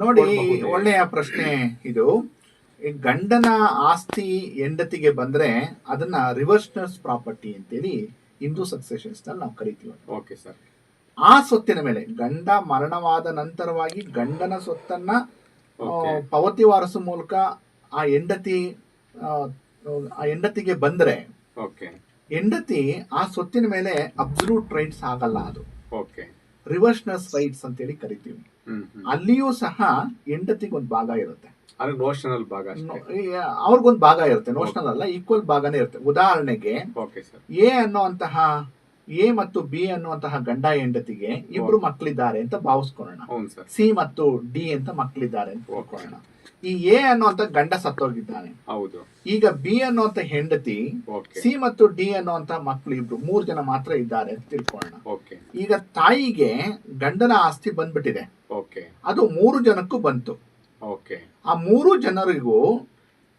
ನೋಡಿ ಒಳ್ಳೆಯ ಪ್ರಶ್ನೆ ಇದು. ಈ ಗಂಡನ ಆಸ್ತಿ ಹೆಂಡತಿಗೆ ಬಂದ್ರೆ ಅದನ್ನ ರಿವರ್ಸ್ನರ್ಸ್ ಪ್ರಾಪರ್ಟಿ ಅಂತೇಳಿ ಹಿಂದೂ ಸಕ್ಸೆಷನ್ಸ್ ನಾವು ಕರಿತೀವಿ. ಓಕೆ ಸರ್ ಆ ಸೊತ್ತಿನ ಮೇಲೆ ಗಂಡ ಮರಣವಾದ ನಂತರವಾಗಿ ಗಂಡನ ಸ್ವತ್ತನ್ನ ಪವತಿ ವಾರಸು ಮೂಲಕ ಆ ಹೆಂಡತಿ ಆ, ಹೆಂಡತಿಗೆ ಬಂದ್ರೆ ಓಕೆ ಹೆಂಡತಿ ಆ ಸೊತ್ತಿನ ಮೇಲೆ ಅಬ್ಸಲ್ಯೂಟ್ ರೈಟ್ಸ್ ಆಗಲ್ಲ ಅದು. ಓಕೆ ರಿವರ್ಸ್ನರ್ಸ್ ರೈಟ್ಸ್ ಅಂತೇಳಿ ಕರಿತೀವಿ. ಅಲ್ಲಿಯೂ ಸಹ ಹೆಂಡತಿಗೆ ಒಂದು ಭಾಗ ಇರುತ್ತೆ. ಅಂದ್ರೆ ನೋಷನಲ್ ಭಾಗ ಅವ್ರಿಗೊಂದು ಭಾಗ ಇರುತ್ತೆ. ನೋಷನಲ್ ಅಲ್ಲ ಈಕ್ವಲ್ ಭಾಗನೇ ಇರುತ್ತೆ. ಉದಾಹರಣೆಗೆ ಎ ಅನ್ನುವಂತಹ ಎ ಮತ್ತು ಬಿ ಅನ್ನುವಂತಹ ಗಂಡ ಹೆಂಡತಿಗೆ ಇಬ್ರು ಮಕ್ಕಳಿದ್ದಾರೆ ಅಂತ ಭಾವಿಸ್ಕೊಳ್ಳೋಣ. ಸಿ ಮತ್ತು ಡಿ ಅಂತ ಮಕ್ಕಳಿದ್ದಾರೆ ಅಂತ ಹೋಗೋಣ ಈ ಎ ಅನ್ನುವಂತ ಗಂಡ ಸತ್ತೋಗಿದ್ದಾನೆ. ಹೌದು. ಈಗ ಬಿ ಅನ್ನುವಂತ ಹೆಂಡತಿ ಸಿ ಮತ್ತು ಡಿ ಅನ್ನುವಂತ ಮಕ್ಕಳು ಇಬ್ರು ಮೂರು ಜನ ಮಾತ್ರ ಇದ್ದಾರೆ ಅಂತ ತಿಳ್ಕೊಳ್ಳೋಣ. ಓಕೆ ಈಗ ತಾಯಿಗೆ ಗಂಡನ ಆಸ್ತಿ ಬಂದ್ಬಿಟ್ಟಿದೆ. ಓಕೆ ಅದು ಮೂರು ಜನಕ್ಕೂ ಬಂತು. ಓಕೆ. ಆ ಮೂರು ಜನರಿಗೂ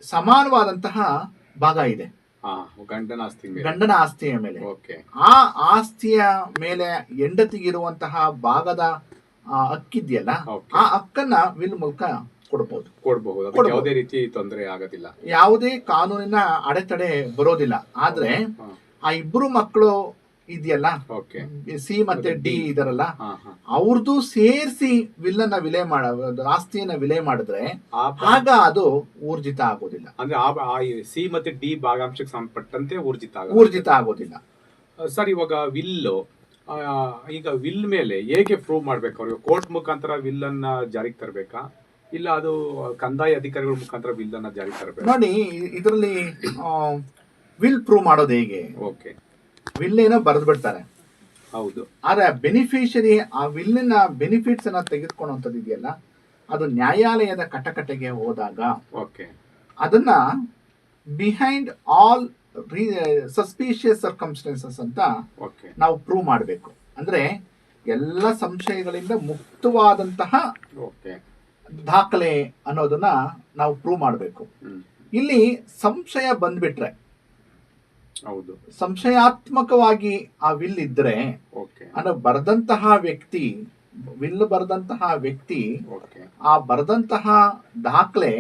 ಸಮಾನವಾದಂತಹ ಭಾಗ ಇದೆ. ಗಂಡನ ಆಸ್ತಿ ಗಂಡನ ಆಸ್ತಿಯ ಮೇಲೆ. ಓಕೆ. ಆ ಆಸ್ತಿಯ ಮೇಲೆ ಹೆಂಡತಿಗಿರುವಂತಹ ಭಾಗದ ಅಕ್ಕಿದ್ಯಲ್ಲ ಹಕ್ಕಿದೆಯಲ್ಲ ಆ ಹಕ್ಕನ್ನ ವಿಲ್ ಮೂಲಕ ಕೊಡಬಹುದು. ಕೊಡಬಹುದು ಯಾವುದೇ ರೀತಿ ತೊಂದರೆ ಆಗೋದಿಲ್ಲ. ಯಾವುದೇ ಕಾನೂನಿನ ಅಡೆತಡೆ ಬರೋದಿಲ್ಲ. ಆದ್ರೆ ಆ ಇಬ್ರು ಮಕ್ಕಳು ಇದೆಯಲ್ಲ? ಓಕೆ. ಸಿ ಮತ್ತೆ ಡಿ ಇದರಲ್ಲ? ಅವ್ರದ್ದು ಸೇರಿಸಿ ವಿಲ್ಲನ್ನ ವಿಲೆ ಮಾಡ ಆಸ್ತಿಯನ್ನ ವಿಲೆ ಮಾಡಿದ್ರೆ ಆಗ ಅದು ಊರ್ಜಿತ ಆಗೋದಿಲ್ಲ. ಅಂದ್ರೆ ಸಿ ಮತ್ತೆ ಡಿ ಭಾಗಾಂಶಕ್ಕೆ ಸಂಬಂಧಪಟ್ಟಂತೆ ಊರ್ಜಿತ. ಊರ್ಜಿತ ಆಗೋದಿಲ್ಲ. ಸರ್ ಇವಾಗ ವಿಲ್ಲು ಈಗ ವಿಲ್ ಮೇಲೆ ಹೇಗೆ ಪ್ರೂವ್ ಮಾಡ್ಬೇಕು ಅವ್ರಿಗೆ? ಕೋರ್ಟ್ ಮುಖಾಂತರ ವಿಲ್ ಅನ್ನ ಜಾರಿಗೆ ತರಬೇಕಾ? ಇಲ್ಲ ಅದು ಕಂದಾಯ ಅಧಿಕಾರಿಗಳ ಮುಖಾಂತರ ವಿಲ್ ಅನ್ನ ಜಾರಿಗೆ ತರಬೇಕು? ನೋಡಿ ಇದರಲ್ಲಿ ವಿಲ್ ಪ್ರೂವ್ ಮಾಡೋದು ಹೇಗೆ? ಓಕೆ. ವಿಲ್ ಏನೋ ಬರೆದು ಬಿಡ್ತಾರೆ. ಹೌದು. ಆದ್ರೆ ಬೆನಿಫಿಷರಿ ಆ ವಿಲ್ಲಿನ ಬೆನಿಫಿಟ್ಸ್ ಅನ್ನ ತೆಗೆದುಕೊಳ್ಳುವಂಥದ್ದು ಇದೆಯಲ್ಲ ಅದು ನ್ಯಾಯಾಲಯದ ಕಟಕಟೆಗೆ ಹೋದಾಗ ಓಕೆ. ಅದನ್ನ ಬಿಹೈಂಡ್ ಆಲ್ ಸಸ್ಪಿಷಿಯಸ್ ಸರ್ಕಮ್ಸ್ಟೆನ್ಸಸ್ ಅಂತ ಓಕೆ. ನಾವು ಪ್ರೂವ್ ಮಾಡಬೇಕು. ಅಂದ್ರೆ ಎಲ್ಲ ಸಂಶಯಗಳಿಂದ ಮುಕ್ತವಾದಂತಹ ಓಕೆ. ದಾಖಲೆ ಅನ್ನೋದನ್ನ ನಾವು ಪ್ರೂವ್ ಮಾಡಬೇಕು. ಇಲ್ಲಿ ಸಂಶಯ ಬಂದ್ಬಿಟ್ರೆ ಹೌದು. ಸಂಶಯಾತ್ಮಕವಾಗಿ ಆ ವಿಲ್ ಇದ್ರೆ ಅಂದ್ರೆ ಬರೆದಂತಹ ವ್ಯಕ್ತಿ ವಿಲ್ ಬರೆದಂತಹ ವ್ಯಕ್ತಿ ಆ ಬರೆದಂತಹ ದಾಖಲೆ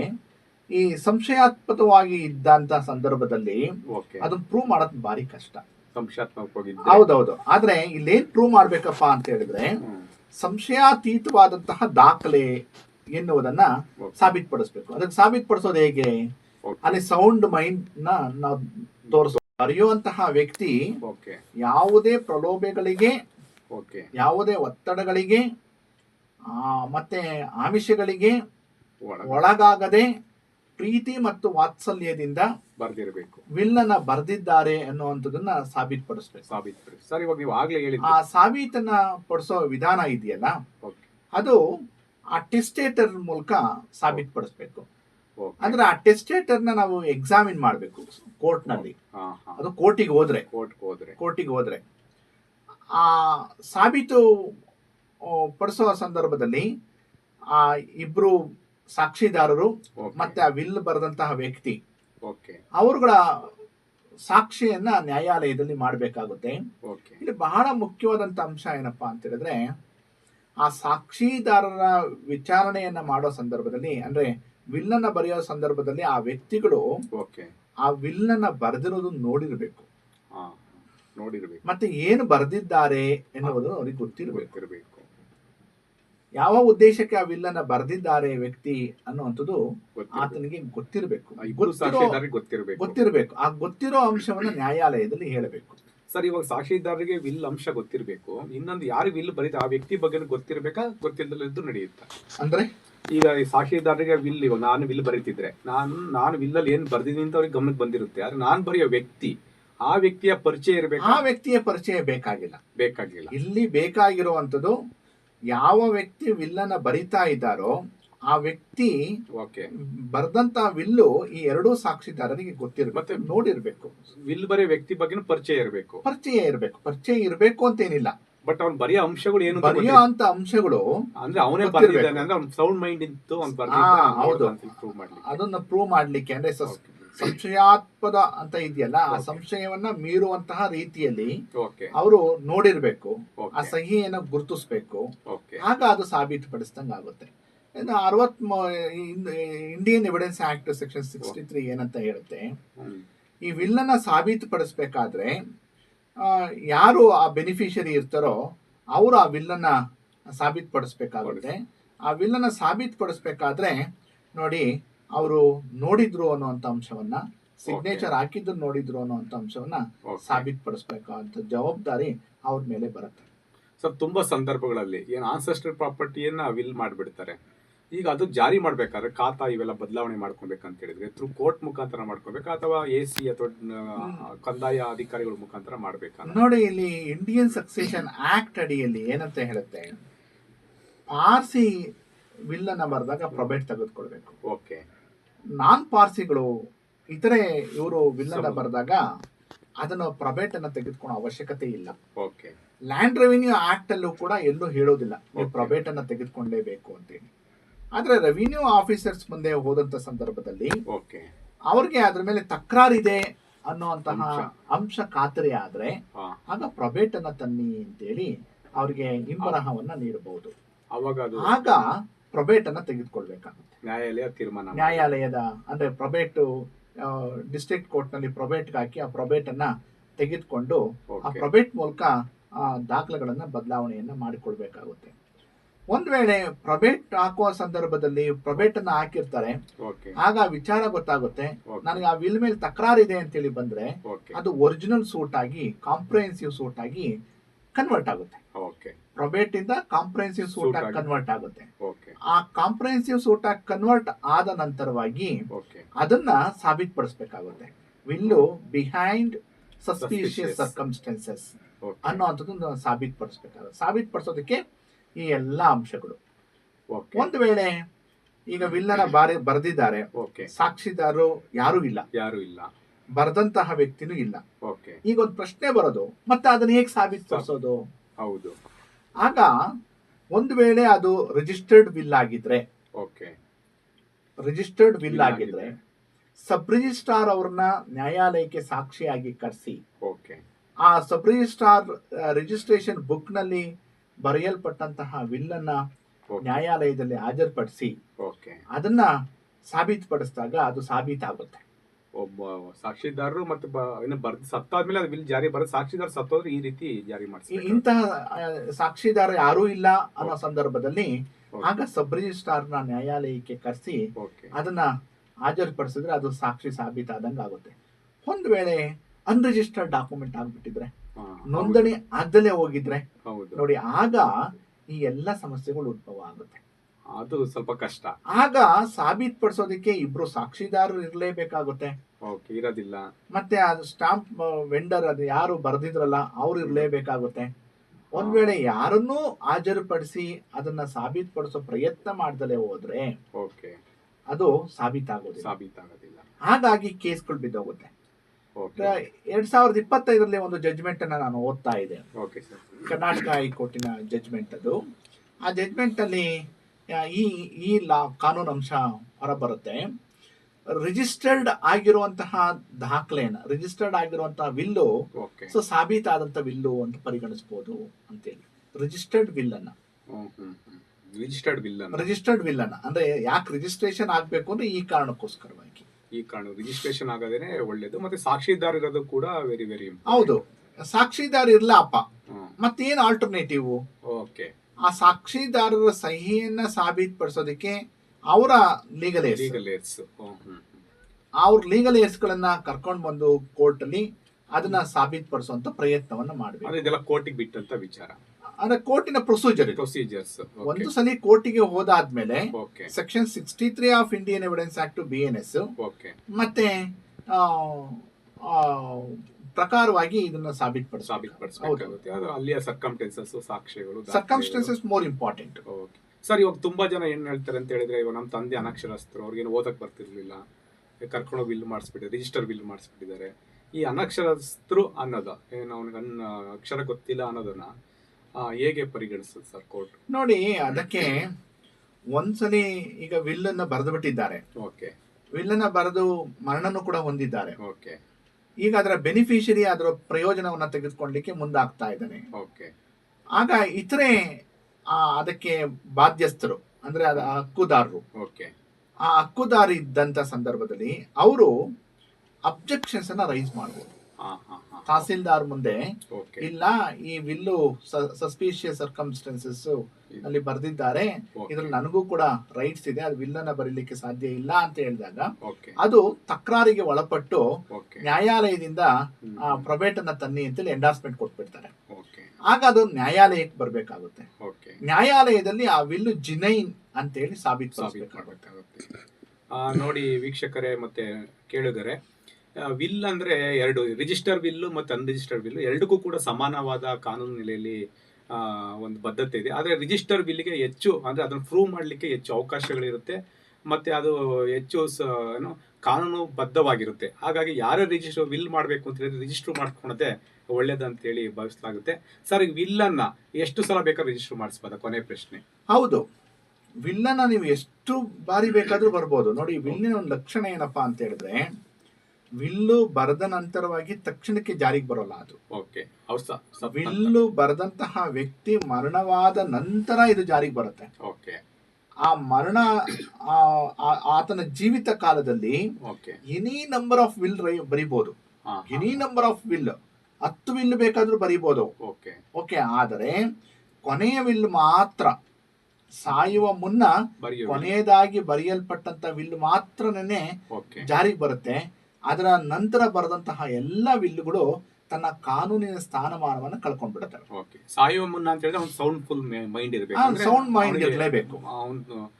ಈ ಸಂಶಯಾತ್ಮಕವಾಗಿ ಇದ್ದಂತ ಸಂದರ್ಭದಲ್ಲಿ ಅದನ್ನ ಪ್ರೂವ್ ಮಾಡೋದು ಭಾರಿ ಕಷ್ಟ. ಸಂಶಯಾತ್ಮಕವಾಗಿ ಹೌದೌದು. ಆದ್ರೆ ಇಲ್ಲೇನ್ ಪ್ರೂವ್ ಮಾಡ್ಬೇಕಪ್ಪ ಅಂತ ಹೇಳಿದ್ರೆ. ಸಂಶಯಾತೀತವಾದಂತಹ ದಾಖಲೆ ಎನ್ನುವುದನ್ನ. ಸಾಬೀತುಪಡಿಸ್ಬೇಕು. ಅದಕ್ಕೆ ಸಾಬೀತುಪಡಿಸೋದು ಹೇಗೆ. ಅಲ್ಲಿ ಸೌಂಡ್ ಮೈಂಡ್ನ ನಾವು ತೋರಿಸೋ ಬರೆಯುವಂತಹ ವ್ಯಕ್ತಿ ಓಕೆ. ಯಾವುದೇ ಪ್ರಲೋಭೆಗಳಿಗೆ ಓಕೆ. ಯಾವುದೇ ಒತ್ತಡಗಳಿಗೆ ಆ, ಮತ್ತೆ ಆಮಿಷಗಳಿಗೆ ಒಳಗಾಗದೆ ಪ್ರೀತಿ ಮತ್ತು ವಾತ್ಸಲ್ಯದಿಂದ ಬರ್ದಿರಬೇಕು. ವಿಲ್ಲನ ಬರೆದಿದ್ದಾರೆ ಅನ್ನುವಂಥದ್ದನ್ನ ಸಾಬೀತುಪಡಿಸ್ಬೇಕು. ಸಾಬೀತು ಸರ್ ಇವಾಗ ನೀವು ಆಗ್ಲೇ ಆ ಹೇಳಿದ್ರಿ ಸಾಬೀತನ್ನ ಪಡಿಸೋ ವಿಧಾನ ಇದೆಯಲ್ಲ ಓಕೆ. ಅದು ಆ ಟೆಸ್ಟೇಟರ್ ಮೂಲಕ ಸಾಬೀತುಪಡಿಸ್ಬೇಕು. ಅಂದ್ರೆ ಆ ಟೆಸ್ಟೇಟರ್ನ ನಾವು ಎಕ್ಸಾಮಿನ್ ಮಾಡಬೇಕು ಕೋರ್ಟ್ನಲ್ಲಿ ಅದು ಕೋರ್ಟಿಗೆ ಹೋದ್ರೆ. ಕೋರ್ಟ್ ಹೋದ್ರೆ. ಕೋರ್ಟಿಗೆ ಹೋದ್ರೆ. ಆ ಸಾಬೀತು ಪಡಿಸುವ ಸಂದರ್ಭದಲ್ಲಿ ಆ ಇಬ್ರು ಸಾಕ್ಷಿದಾರರು ಮತ್ತೆ ಆ ವಿಲ್ ಬರೆದಂತಹ ವ್ಯಕ್ತಿ ಓಕೆ ಅವರುಗಳ ಸಾಕ್ಷಿಯನ್ನ ನ್ಯಾಯಾಲಯದಲ್ಲಿ ಮಾಡಬೇಕಾಗುತ್ತೆ. ಓಕೆ ಇಲ್ಲಿ ಬಹಳ ಮುಖ್ಯವಾದಂತ ಅಂಶ ಏನಪ್ಪಾ ಅಂತ ಹೇಳಿದ್ರೆ ಆ ಸಾಕ್ಷಿದಾರರ ವಿಚಾರಣೆಯನ್ನ ಮಾಡೋ ಸಂದರ್ಭದಲ್ಲಿ ಅಂದ್ರೆ ವಿಲ್ಲನ್ನ ಬರೆಯೋ ಸಂದರ್ಭದಲ್ಲಿ ಆ ವ್ಯಕ್ತಿಗಳು ಓಕೆ. ಆ ವಿಲ್ಲನ್ನ ಬರೆದಿರೋದು ನೋಡಿರ್ಬೇಕು. ನೋಡಿರ್ಬೇಕು. ಮತ್ತೆ ಏನು ಬರೆದಿದ್ದಾರೆ ಎನ್ನುವುದು ಅವ್ರಿಗೆ ಗೊತ್ತಿರಬೇಕು. ಯಾವ ಉದ್ದೇಶಕ್ಕೆ ಆ ವಿಲ್ಲನ್ನ ಬರೆದಿದ್ದಾರೆ ವ್ಯಕ್ತಿ ಅನ್ನುವಂಥದ್ದು ಆತನಿಗೆ ಗೊತ್ತಿರಬೇಕು. ಗೊತ್ತಿರಬೇಕು ಗೊತ್ತಿರ್ಬೇಕು. ಗೊತ್ತಿರಬೇಕು. ಆ ಗೊತ್ತಿರೋ ಅಂಶವನ್ನ ನ್ಯಾಯಾಲಯದಲ್ಲಿ ಹೇಳಬೇಕು. ಸರ್ ಇವಾಗ ಸಾಕ್ಷಿದಾರರಿಗೆ ವಿಲ್ ಅಂಶ ಗೊತ್ತಿರಬೇಕು. ಇನ್ನೊಂದು ಯಾರು ವಿಲ್ ಬರೀತ ಆ ವ್ಯಕ್ತಿ ಬಗ್ಗೆ ಗೊತ್ತಿರಬೇಕಾ? ಗೊತ್ತಿಲ್ಲದಿದ್ದು ನಡೆಯುತ್ತೆ? ಅಂದ್ರೆ? ಈಗ ಈ ಸಾಕ್ಷಿದಾರರಿಗೆ ವಿಲ್ ಇವಾಗ ನಾನು ವಿಲ್ ಬರೀತಿದ್ರೆ ನಾನು ನಾನು ವಿಲ್ಲಲ್ಲಿ ಏನ್ ಬರ್ದಿದ್ದೀನಿ ಅಂತ ಅವ್ರಿಗೆ ಗಮನಕ್ಕೆ ಬಂದಿರುತ್ತೆ. ಆದ್ರೆ ನಾನು ಬರೆಯೋ ವ್ಯಕ್ತಿ ಆ ವ್ಯಕ್ತಿಯ ಪರಿಚಯ ಇರಬೇಕು? ಆ ವ್ಯಕ್ತಿಯ ಪರಿಚಯ ಬೇಕಾಗಿಲ್ಲ. ಬೇಕಾಗಿಲ್ಲ. ಇಲ್ಲಿ ಬೇಕಾಗಿರುವಂಥದ್ದು ಯಾವ ವ್ಯಕ್ತಿ ವಿಲ್ಲನ್ನ ಬರಿತಾ ಇದ್ದಾರೋ ಆ ವ್ಯಕ್ತಿ ಓಕೆ. ಬರ್ದಂತ ವಿಲ್ಲು ಈ ಎರಡೂ ಸಾಕ್ಷಿದಾರರಿಗೆ ಗೊತ್ತಿರಬೇಕು. ಮತ್ತೆ- ನೋಡಿರ್ಬೇಕು. ವಿಲ್ ಬರೆಯ ವ್ಯಕ್ತಿ ಬಗ್ಗೆ ಪರಿಚಯ ಇರಬೇಕು. ಪರಿಚಯ ಇರಬೇಕು. ಪರಿಚಯ ಇರಬೇಕು ಅಂತೇನಿಲ್ಲ ಬಟ್ ಅವ್ನು ಬರೆಯೋ ಅಂಶಗಳು ಏನು ಅಂತ ಬರೆಯೋ ಅಂತ ಅಂಶಗಳು ಅಂದ್ರೆ ಅವನೇ ಬರ್ತಿದ್ದಾನೆ ಅಂದ್ರೆ ಅವ್ನು ಸೌಂಡ್ ಮೈಂಡ್ ಇತ್ತು ಅವ್ನು ಹೌದು. ಪ್ರೂವ್ ಮಾಡ್ಲಿಕ್ಕೆ. ಅದನ್ನ ಪ್ರೂವ್ ಮಾಡ್ಲಿಕ್ಕೆ. ಅಂದ್ರೆ ಸಂಶಯಾತ್ಮದ. ಅಂತ ಇದೆಯಲ್ಲ ಆ ಸಂಶಯವನ್ನ ಮೀರುವಂತಹ ರೀತಿಯಲ್ಲಿ ಓಕೆ ಅವರು ನೋಡಿರ್ಬೇಕು ಆ ಸಹಿಯನ್ನು ಗುರುತಿಸ್ಬೇಕು. ಓಕೆ ಆಗ ಅದು ಸಾಬೀತುಪಡಿಸಿದಂಗೆ ಆಗುತ್ತೆ ಇನ್ನು ಅರವತ್ Indian evidence act section sixty three ಏನಂತ ಹೇಳುತ್ತೆ ಈ ವಿಲ್ಲನ್ನ ಸಾಬೀತುಪಡಿಸ್ಬೇಕಾದ್ರೆ ಯಾರು ಆ ಬೆನಿಫಿಷರಿ ಇರ್ತಾರೋ ಅವರು ಆ ವಿಲ್ಲನ್ನ ಸಾಬೀತುಪಡಿಸ್ಬೇಕಾಗುತ್ತೆ. ಆ ವಿಲ್ಲನ್ನ ಸಾಬೀತುಪಡಿಸ್ಬೇಕಾದ್ರೆ ನೋಡಿ ಅವರು ನೋಡಿದ್ರು ಅನ್ನುವಂಥ ಅಂಶವನ್ನ ಸಿಗ್ನೇಚರ್ ಹಾಕಿದ್ದು ನೋಡಿದ್ರು ಅನ್ನುವಂಥ ಅಂಶವನ್ನ. ಸಾಬೀತುಪಡಿಸ್ಬೇಕಾದಂಥ ಜವಾಬ್ದಾರಿ ಅವ್ರ ಮೇಲೆ ಬರುತ್ತೆ. ಸರ್ ತುಂಬಾ ಸಂದರ್ಭಗಳಲ್ಲಿ ಏನು ಆನ್ಸೆಸ್ಟರ್ ಪ್ರಾಪರ್ಟಿಯನ್ನ ವಿಲ್ ಮಾಡ್ಬಿಡ್ತಾರೆ. ಈಗ ಅದು ಜಾರಿ ಮಾಡ್ಬೇಕಾದ್ರೆ ಖಾತಾ ಇವೆಲ್ಲ ಬದಲಾವಣೆ ಮಾಡ್ಕೊಬೇಕಂತ ಹೇಳಿದ್ರೆ ಥ್ರೂ ಕೋರ್ಟ್ ಮುಖಾಂತರ ಮಾಡ್ಕೋಬೇಕಾ? ಅಥವಾ ಎ ಸಿ ಅಥವಾ ಕಂದಾಯ ಅಧಿಕಾರಿಗಳ ಮುಖಾಂತರ ಮಾಡ್ಬೇಕಾ? ನೋಡಿ ಇಲ್ಲಿ ಇಂಡಿಯನ್ ಸಕ್ಸೇಷನ್ ಆಕ್ಟ್ ಅಡಿಯಲ್ಲಿ ಏನಂತ ಹೇಳುತ್ತೆ? ಪಾರ್ಸಿ ವಿಲ್ಲನ್ನ ಬರೆದಾಗ ಪ್ರೊಬೆಟ್ ತೆಗೆದುಕೊಳ್ಬೇಕು. ಓಕೆ. ನಾನ್ ಪಾರ್ಸಿಗಳು ಇತರೆ ಇವರು ವಿಲ್ಲನ್ನ ಬರೆದಾಗ ಅದನ್ನು ಪ್ರೊಬೆಟ್ ಅನ್ನ ತೆಗೆದುಕೊಳ್ಳೋ ಅವಶ್ಯಕತೆ ಇಲ್ಲ. ಓಕೆ. ಲ್ಯಾಂಡ್ ರೆವಿನ್ಯೂ ಆಕ್ಟ್ ಅಲ್ಲೂ ಕೂಡ ಎಲ್ಲೂ ಹೇಳೋದಿಲ್ಲ. ಪ್ರೊಬೆಟ್ ಅನ್ನ ತೆಗೆದುಕೊಂಡೇಬೇಕು ಅಂತೇಳಿ ಆದ್ರೆ ರೆವಿನ್ಯೂ ಆಫೀಸರ್ಸ್ ಮುಂದೆ ಹೋದಂತ ಸಂದರ್ಭದಲ್ಲಿ ಓಕೆ ಅವ್ರಿಗೆ ಅದ್ರ ಮೇಲೆ ತಕರಾರಿದೆ ಅನ್ನುವಂತಹ ಅಂಶ. ಖಾತರಿ ಆದ್ರೆ ಆಗ ಪ್ರೊಬೇಟ್ ಅನ್ನ ತನ್ನಿ ಅಂತೇಳಿ ಅವ್ರಿಗೆ ಹಿಂಬರಹವನ್ನ ನೀಡಬಹುದು. ಅವಾಗ ಆಗ ಪ್ರೊಬೇಟ್ ಅನ್ನ ತೆಗೆದುಕೊಳ್ಬೇಕಾಗುತ್ತೆ. ನ್ಯಾಯಾಲಯ ತೀರ್ಮಾನ ನ್ಯಾಯಾಲಯದ ಅಂದ್ರೆ ಪ್ರೊಬೇಟ್ ಡಿಸ್ಟ್ರಿಕ್ಟ್ ಕೋರ್ಟ್ನಲ್ಲಿ ಪ್ರೊಬೇಟ್ ಹಾಕಿ ಆ ಪ್ರೊಬೇಟ್ ಅನ್ನ ತೆಗೆದುಕೊಂಡು ಆ. ಪ್ರೊಬೇಟ್ ಮೂಲಕ ದಾಖಲೆಗಳನ್ನ ಬದಲಾವಣೆಯನ್ನ ಮಾಡಿಕೊಳ್ಬೇಕಾಗುತ್ತೆ. ಒಂದ್ ವೇಳೆ ಪ್ರೊಬೇಟ್ ಹಾಕುವ ಸಂದರ್ಭದಲ್ಲಿ ಪ್ರಬೇಟ್ ಅನ್ನ ಹಾಕಿರ್ತಾರೆ. ಓಕೆ ಆಗ ವಿಚಾರ ಗೊತ್ತಾಗುತ್ತೆ. ನನಗೆ ಆ ವಿಲ್ ಮೇಲೆ ತಕರಾರಿದೆ ಅಂತೇಳಿ ಬಂದ್ರೆ ಅದು ಒರಿಜಿನಲ್ ಸೂಟ್ ಆಗಿ ಕಾಂಪ್ರಹೆನ್ಸಿವ್ ಸೂಟ್ ಆಗಿ ಕನ್ವರ್ಟ್ ಆಗುತ್ತೆ. ಓಕೆ ಪ್ರೊಬೇಟ್ ಇಂದ ಕಾಂಪ್ರಹೆನ್ಸಿವ್ ಸೂಟ್ ಆಗಿ. ಕನ್ವರ್ಟ್ ಆಗುತ್ತೆ. ಓಕೆ ಆ ಕಾಂಪ್ರಹೆನ್ಸಿವ್ ಸೂಟ್ ಆಗಿ ಕನ್ವರ್ಟ್ ಆದ ನಂತರವಾಗಿ ಓಕೆ ಅದನ್ನ ಸಾಬೀತುಪಡಿಸ್ಬೇಕಾಗುತ್ತೆ. Will behind suspicious. ಸರ್ಕಮ್ಸ್ಟೆನ್ಸಸ್ ಅನ್ನೋ ಅನ್ನೋಂಥದ್ದು ಸಾಬೀತುಪಡಿಸಬೇಕಾಗುತ್ತೆ. ಸಾಬೀತುಪಡಿಸೋದಕ್ಕೆ ಈ ಎಲ್ಲ ಅಂಶಗಳು. ಒಂದು ವೇಳೆ ಈಗ ವಿಲ್ಲನ ಬಾರಿ ಬರೆದಿದ್ದಾರೆ ಓಕೆ ಸಾಕ್ಷಿದಾರರು ಯಾರು ಇಲ್ಲ. ಯಾರು ಇಲ್ಲ. ಬರೆದಂತಹ ವ್ಯಕ್ತಿನೂ ಇಲ್ಲ. ಓಕೆ ಈಗ ಒಂದು ಪ್ರಶ್ನೆ ಬರೋದು ಮತ್ತೆ ಅದನ್ನ ಹೇಗೆ ಸಾಬೀತುಪಡಿಸೋದು? ಹೌದು. ಆಗ ಒಂದು ವೇಳೆ ಅದು ರಿಜಿಸ್ಟರ್ಡ್ ವಿಲ್ ಆಗಿದ್ರೆ ಓಕೆ ರಿಜಿಸ್ಟರ್ಡ್ ವಿಲ್ ಆಗಿದ್ರೆ. ಸಬ್ ರಿಜಿಸ್ಟ್ರಾರ್ ಅವ್ರನ್ನ ನ್ಯಾಯಾಲಯಕ್ಕೆ ಸಾಕ್ಷಿಯಾಗಿ ಕರೆಸಿ. ಓಕೆ ಆ ಸಬ್ ರಿಜಿಸ್ಟ್ರಾರ್ ರಿಜಿಸ್ಟ್ರೇಷನ್ ಬುಕ್ನಲ್ಲಿ ಬರೆಯಲ್ಪಟ್ಟಂತಹ ವಿಲ್ಲನ್ನ ನ್ಯಾಯಾಲಯದಲ್ಲಿ ಹಾಜರ್ಪಡಿಸಿ ಓಕೆ ಅದನ್ನ ಸಾಬೀತುಪಡಿಸಿದಾಗ ಅದು ಸಾಬೀತಾಗುತ್ತೆ. ಒಬ್ಬ ಸಾಕ್ಷಿದಾರರು ಮತ್ತೆ ಬರ್ದು ಸತ್ತಾದ್ಮೇಲೆ ಅದು ಬಿಲ್ ಜಾರಿ ಬರೋದು ಸಾಕ್ಷಿದಾರ ಸತ್ತೋದ್ರೆ ಈ ರೀತಿ ಜಾರಿ ಮಾಡಿಸಿ ಇಂತಹ ಸಾಕ್ಷಿದಾರ ಯಾರೂ ಇಲ್ಲ ಅನ್ನೋ ಸಂದರ್ಭದಲ್ಲಿ. ಆಗ ಸಬ್ ರಿಜಿಸ್ಟ್ರಾರ್ನ ನ್ಯಾಯಾಲಯಕ್ಕೆ ಕರೆಸಿ ಓಕೆ ಅದನ್ನ ಹಾಜರುಪಡಿಸಿದ್ರೆ ಅದು ಸಾಕ್ಷಿ ಸಾಬೀತಾದಂಗೆ ಆಗುತ್ತೆ ಒಂದು ವೇಳೆ ಅನ್ರಿಜಿಸ್ಟರ್ಡ್ ಡಾಕ್ಯುಮೆಂಟ್ ಆಗ್ಬಿಟ್ಟಿದ್ರೆ ನೋಂದಣಿ ಆಗದಲ್ಲೇ ಹೋಗಿದ್ರೆ ನೋಡಿ ಆಗ ಈ ಎಲ್ಲ ಸಮಸ್ಯೆಗಳು ಉದ್ಭವ ಆಗುತ್ತೆ. ಅದು ಸ್ವಲ್ಪ ಕಷ್ಟ. ಆಗ ಸಾಬೀತುಪಡಿಸೋದಕ್ಕೆ ಇಬ್ರು ಸಾಕ್ಷಿದಾರರು ಇರಲೇಬೇಕಾಗುತ್ತೆ. ಓಕೆ ಇರೋದಿಲ್ಲ. ಮತ್ತೆ ಅದು ಸ್ಟಾಂಪ್ ವೆಂಡರ್ ಅದು ಯಾರು ಬರ್ದಿದ್ರಲ್ಲ ಅವ್ರು ಇರಲೇಬೇಕಾಗುತ್ತೆ. ಒಂದ್ ವೇಳೆ ಯಾರನ್ನೂ ಹಾಜರುಪಡಿಸಿ ಅದನ್ನ ಸಾಬೀತುಪಡಿಸೋ ಪ್ರಯತ್ನ ಮಾಡ್ದಲೇ ಹೋದ್ರೆ ಓಕೆ. ಅದು ಸಾಬೀತಾಗೋದಿಲ್ಲ. ಸಾಬೀತಾಗೋದಿಲ್ಲ. ಹಾಗಾಗಿ ಕೇಸ್ಗಳು ಬಿದ್ದೋಗುತ್ತೆ. ಎರಡ್ ಸಾವಿರದ ಇಪ್ಪತ್ತೈದರಲ್ಲಿ ಒಂದು ಜಜ್ಮೆಂಟ್ ಅನ್ನ ನಾನು ಓದ್ತಾ ಇದ್ದೆ. ಕರ್ನಾಟಕ ಹೈಕೋರ್ಟಿನ ಜಜ್ಮೆಂಟ್ ಅದು. ಆ ಜಜ್ಮೆಂಟ್ ಅಲ್ಲಿ ಈ ಈ ಲಾ ಕಾನೂನು ಅಂಶ ಹೊರಬರುತ್ತೆ. ರಿಜಿಸ್ಟರ್ಡ್ ಆಗಿರುವಂತಹ ದಾಖಲೆಯನ್ನ ರಿಜಿಸ್ಟರ್ಡ್ ಆಗಿರುವಂತಹ ವಿಲ್ಲು ಸೊ ಸಾಬೀತಾದಂತ ವಿಲ್ಲು ಅಂತ ಪರಿಗಣಿಸಬಹುದು ಅಂತೇಳಿ. ರಿಜಿಸ್ಟರ್ಡ್ ವಿಲ್ ಅನ್ನ. ರಿಜಿಸ್ಟರ್ಡ್ ಅನ್ನು. ರಿಜಿಸ್ಟರ್ಡ್ ವಿಲ್ ಅನ್ನ. ಅಂದ್ರೆ ಯಾಕೆ ರಿಜಿಸ್ಟ್ರೇಷನ್ ಆಗ್ಬೇಕು ಅಂದ್ರೆ ಈ ಕಾರಣಕ್ಕೋಸ್ಕರವಾಗಿ. ಈ ಕಾರಣ ರಿಜಿಸ್ಟ್ರೇಷನ್ ಆಗೋದೇನೆ ಒಳ್ಳೇದು. ಮತ್ತೆ ಸಾಕ್ಷಿದಾರ ಇರೋದು ಕೂಡ ವೆರಿ ವೆರಿ ಹೌದು. ಸಾಕ್ಷಿದಾರ ಇರ್ಲಪ್ಪ ಮತ್ತೇನ್ ಆಲ್ಟರ್ನೇಟಿವ್ ಓಕೆ ಆ ಸಾಕ್ಷಿದಾರರ ಸಹಿಯನ್ನ ಸಾಬೀತುಪಡಿಸೋದಕ್ಕೆ ಅವರ ಲೀಗಲ್ ಏರ್ಸ್ ಲೀಗಲ್ ಏರ್ಸ್ ಅವ್ರ ಲೀಗಲ್ ಏರ್ಸ್ ಗಳನ್ನ ಕರ್ಕೊಂಡ್ ಬಂದು ಕೋರ್ಟ್ ಅಲ್ಲಿ ಅದನ್ನ ಸಾಬೀತುಪಡಿಸುವಂತ ಪ್ರಯತ್ನವನ್ನ ಮಾಡಬೇಕು. ಇದೆಲ್ಲ ಕೋರ್ಟಿಗೆ ಬಿಟ್ಟಂತ ವಿಚಾರ. ಅಂದ್ರೆ ಕೋರ್ಟಿನ ಪ್ರೊಸೀಜರ್ ಪ್ರೊಸೀಜರ್ಸ್ ಒಂದು ಸಲ ಕೋರ್ಟಿಗೆ ಹೋದಾದ್ಮೇಲೆ section sixty three of Indian evidence act B N S ಮತ್ತೆ ಪ್ರಕಾರವಾಗಿ ಇದನ್ನ ಸಾಬೀತುಪಡಿಸಬೇಕು. ಸಾಬೀತುಪಡಿಸಬೇಕಾಗುತ್ತೆ. ಅಲ್ಲಿಯ circumstances ಸಾಕ್ಷ್ಯಗಳು circumstances more important okay sir ಇವಾಗ ತುಂಬಾ ಜನ ಏನ್ ಹೇಳ್ತಾರೆ ಅಂತ ಹೇಳಿದ್ರೆ ಇವಾಗ ನಮ್ಮ ತಂದೆ ಅನಕ್ಷರಸ್ಥರು ಅವ್ರಿಗೇನು ಓದಕ್ ಬರ್ತಿರ್ಲಿಲ್ಲ. ಕರ್ಕೊಂಡೋಗಿ ಬಿಲ್ ಮಾಡಿಸ್ಬಿಟ್ಟಿದ್ದಾರೆ ರಿಜಿಸ್ಟರ್ ಬಿಲ್ ಮಾಡಿಸ್ಬಿಟ್ಟಿದ್ದಾರೆ. ಈ ಅನಕ್ಷರಸ್ಥರು ಅನ್ನೋದು ಏನು ಅವನಿಗೆ ಅನ್ನ ಅಕ್ಷರ ಗೊತ್ತಿಲ್ಲ ಅನ್ನೋದನ್ನ ಆ, ಹೇಗೆ ಪರಿಗಣಿಸುತ್ತೆ ಸರ್ ಕೋರ್ಟ್? ನೋಡಿ ಅದಕ್ಕೆ ಒಂದ್ಸಲಿ ಈಗ ವಿಲ್ ಅನ್ನ ಬರೆದು ಬಿಟ್ಟಿದ್ದಾರೆ ಓಕೆ. ವಿಲ್ ಅನ್ನ ಬರೆದು ಮರಣನು ಕೂಡ ಹೊಂದಿದ್ದಾರೆ. ಓಕೆ. ಈಗ ಅದರ ಬೆನಿಫಿಷರಿ ಅದರ ಪ್ರಯೋಜನವನ್ನ ತೆಗೆದುಕೊಳ್ಳಿಕ್ಕೆ ಮುಂದಾಗ್ತಾ ಇದ್ದಾನೆ. ಓಕೆ. ಆಗ ಇತರೆ ಆ, ಅದಕ್ಕೆ ಬಾಧ್ಯಸ್ಥರು ಅಂದ್ರೆ ಅದ ಹಕ್ಕುದಾರರು. ಓಕೆ. ಆ ಹಕ್ಕುದಾರ ಇದ್ದಂತ ಸಂದರ್ಭದಲ್ಲಿ ಅವರು ಅಬ್ಜೆಕ್ಷನ್ಸ್ ಅನ್ನ ರೈಸ್ ಮಾಡಬಹುದು ತಹಸೀಲ್ದಾರ್ ಮುಂದೆ ಇಲ್ಲ ಈ ವಿಲ್ಲು ಸಸ್ಪಿಷಿಯಸ್ ಸರ್ಕಮ್ಸ್ಟೆನ್ಸಸ್ ಅಲ್ಲಿ ಬರೆದಿದ್ದಾರೆ. ಇದ್ರಲ್ಲಿ ನನಗೂ ಕೂಡ ರೈಟ್ಸ್ ಇದೆ ಅದು ವಿಲ್ಲನ್ನ ಬರೀಲಿಕ್ಕೆ ಸಾಧ್ಯ ಇಲ್ಲ ಅಂತ ಹೇಳಿದಾಗ ಓಕೆ ಅದು ತಕರಾರಿಗೆ ಒಳಪಟ್ಟು ನ್ಯಾಯಾಲಯದಿಂದ ಪ್ರೊಬೇಟ್ ಅನ್ನ ತನ್ನಿ ಅಂತೇಳಿ ಎಂಡಾರ್ಸ್ಮೆಂಟ್ ಕೊಟ್ಬಿಡ್ತಾರೆ. ಓಕೆ ಆಗ ಅದು ನ್ಯಾಯಾಲಯಕ್ಕೆ ಬರಬೇಕಾಗುತ್ತೆ. ಓಕೆ ನ್ಯಾಯಾಲಯದಲ್ಲಿ ಆ ವಿಲ್ಲು ಜಿನೈನ್ ಅಂತೇಳಿ ಸಾಬೀತು ನೋಡಿ ವೀಕ್ಷಕರೇ ಮತ್ತೆ ಕೇಳುಗರೆ ವಿಲ್ ಅಂದ್ರೆ ಎರಡು ರಿಜಿಸ್ಟರ್ ವಿಲ್ ಮತ್ತು ಅನ್ರಿಜಿಸ್ಟರ್ ವಿಲ್ ಎರಡಕ್ಕೂ ಕೂಡ ಸಮಾನವಾದ ಕಾನೂನು ನೆಲೆಯಲ್ಲಿ ಒಂದು ಬದ್ಧತೆ ಇದೆ. ಆದರೆ ರಿಜಿಸ್ಟರ್ ವಿಲ್ಗೆ ಹೆಚ್ಚು, ಅಂದ್ರೆ ಅದನ್ನು ಪ್ರೂವ್ ಮಾಡಲಿಕ್ಕೆ ಹೆಚ್ಚು ಅವಕಾಶಗಳಿರುತ್ತೆ. ಮತ್ತೆ ಅದು ಹೆಚ್ಚು ಸ, ಏನು, ಕಾನೂನು ಬದ್ಧವಾಗಿರುತ್ತೆ. ಹಾಗಾಗಿ ಯಾರೇ ರಿಜಿಸ್ಟರ್ ವಿಲ್ ಮಾಡಬೇಕು ಅಂತ ಹೇಳಿದ್ರೆ ರಿಜಿಸ್ಟರ್ ಮಾಡ್ಕೊಳದೆ ಒಳ್ಳೇದಂತೇಳಿ ಭಾವಿಸಲಾಗುತ್ತೆ. ಸರ್ ಈಗ ವಿಲ್ ಅನ್ನ ಎಷ್ಟು ಸಲ ಬೇಕಾದ್ರೆ ರಿಜಿಸ್ಟರ್ ಮಾಡಿಸ್ಬೋದ? ಕೊನೆ ಪ್ರಶ್ನೆ. ಹೌದು. ವಿಲ್ಲನ್ನು ನೀವು ಎಷ್ಟು ಬಾರಿ ಬೇಕಾದರೂ ಬರ್ಬೋದು. ನೋಡಿ ವಿಲ್ಲಿನ ಒಂದು ಲಕ್ಷಣ ಏನಪ್ಪಾ ಅಂತ ಹೇಳಿದ್ರೆ ವಿಲ್ಲು ಬರೆದ ನಂತರವಾಗಿ ತಕ್ಷಣಕ್ಕೆ ಜಾರಿಗೆ ಬರೋಲ್ಲ ಅದು. ಓಕೆ. ವಿಲ್ಲು ಬರೆದಂತಹ ವ್ಯಕ್ತಿ ಮರಣವಾದ ನಂತರ ಇದು ಜಾರಿಗೆ ಬರುತ್ತೆ. ಓಕೆ. ಆ ಮರಣ ಆತನ ಜೀವಿತ ಕಾಲದಲ್ಲಿ ಎನಿ ನಂಬರ್ ಆಫ್ ವಿಲ್ ಬರಿಬಹುದು ಎನಿ ನಂಬರ್ ಆಫ್ ವಿಲ್ ಹತ್ತು ವಿಲ್ ಬೇಕಾದ್ರೂ ಬರಿಬಹುದು ಓಕೆ. ಓಕೆ ಆದರೆ ಕೊನೆಯ ವಿಲ್ ಮಾತ್ರ ಸಾಯುವ ಮುನ್ನ ಕೊನೆಯದಾಗಿ ಬರೆಯಲ್ಪಟ್ಟಂತ ವಿಲ್ ಮಾತ್ರನೇ ಜಾರಿಗೆ ಬರುತ್ತೆ. ಅದರ ನಂತರ ಬರೆದಂತಹ ಎಲ್ಲ ವಿಲ್ಲುಗಳು ತನ್ನ ಕಾನೂನಿನ ಸ್ಥಾನಮಾನವನ್ನು ಕಳ್ಕೊಂಡ್ಬಿಡುತ್ತವೆ. ಓಕೆ ಸಾಯುವ ಮುನ್ನ ಅಂತ ಹೇಳಿದ್ರೆ ಒಂದು ಸೌಂಡ್ ಫುಲ್ ಮೈಂಡ್ ಇರಬೇಕು. ಸೌಂಡ್ ಮೈಂಡ್ ಇರಲೇಬೇಕು. ಅವನು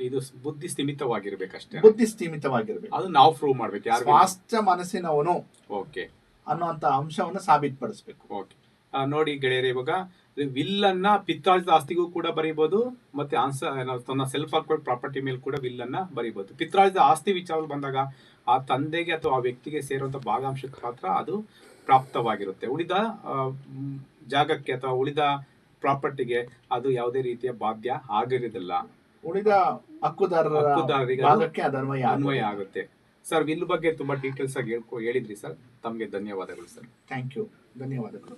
ಇದು ಬುದ್ಧಿ ಸ್ಥಿಮಿತವಾಗಿರ್ಬೇಕಷ್ಟೇ. ಬುದ್ಧಿ ಸ್ಥಿಮಿತವಾಗಿರ್ಬೇಕು. ಅದು ನಾವು ಪ್ರೂವ್ ಮಾಡ್ಬೇಕು. ಯಾರು ಸ್ವಾಸ್ಥ್ಯ ಮನಸ್ಸಿನವನು ಓಕೆ ಅನ್ನುವಂತ ಅಂಶವನ್ನು ಸಾಬೀತುಪಡಿಸಬೇಕು. ಓಕೆ ನೋಡಿ ಗೆಳೆಯರ ಇವಾಗ ವಿಲ್ ಅನ್ನ ಪಿತ್ರಾರ್ಜಿತ ಆಸ್ತಿಗೂ ಕೂಡ ಬರೀಬಹುದು ಮತ್ತೆ ಆನ್ಸರ್ ತನ್ನ ಸೆಲ್ಫ್ ಅಕ್ವೈರ್ಡ್ ಪ್ರಾಪರ್ಟಿ ಮೇಲೆ ಕೂಡ ವಿಲ್ ಅನ್ನ ಬರೀಬಹುದು ಪಿತ್ರಾರ್ಜಿತ ಆಸ್ತಿ ವಿಚಾರ ಬಂದಾಗ ಆ ತಂದೆಗೆ ಅಥವಾ ಆ ವ್ಯಕ್ತಿಗೆ ಸೇರುವಂತ ಭಾಗಾಂಶಕ್ಕೆ ಮಾತ್ರ ಅದು ಪ್ರಾಪ್ತವಾಗಿರುತ್ತೆ. ಉಳಿದ ಜಾಗಕ್ಕೆ ಅಥವಾ ಉಳಿದ ಪ್ರಾಪರ್ಟಿಗೆ ಅದು ಯಾವುದೇ ರೀತಿಯ ಬಾಧ್ಯ ಆಗಿರೋದಿಲ್ಲ ಉಳಿದ ಹಕ್ಕುದಾರರ ಹಕ್ಕುದಾರರಿಗೆ ಭಾಗಕ್ಕೆ ಅನ್ವಯ ಆಗುತ್ತೆ. ಸರ್ ವಿಲ್ ಬಗ್ಗೆ ತುಂಬಾ ಡೀಟೇಲ್ಸ್ ಆಗಿ ಹೇಳಿದ್ರಿ ಸರ್. ತಮಗೆ ಧನ್ಯವಾದಗಳು ಸರ್. ಥ್ಯಾಂಕ್ ಯು ಧನ್ಯವಾದಗಳು.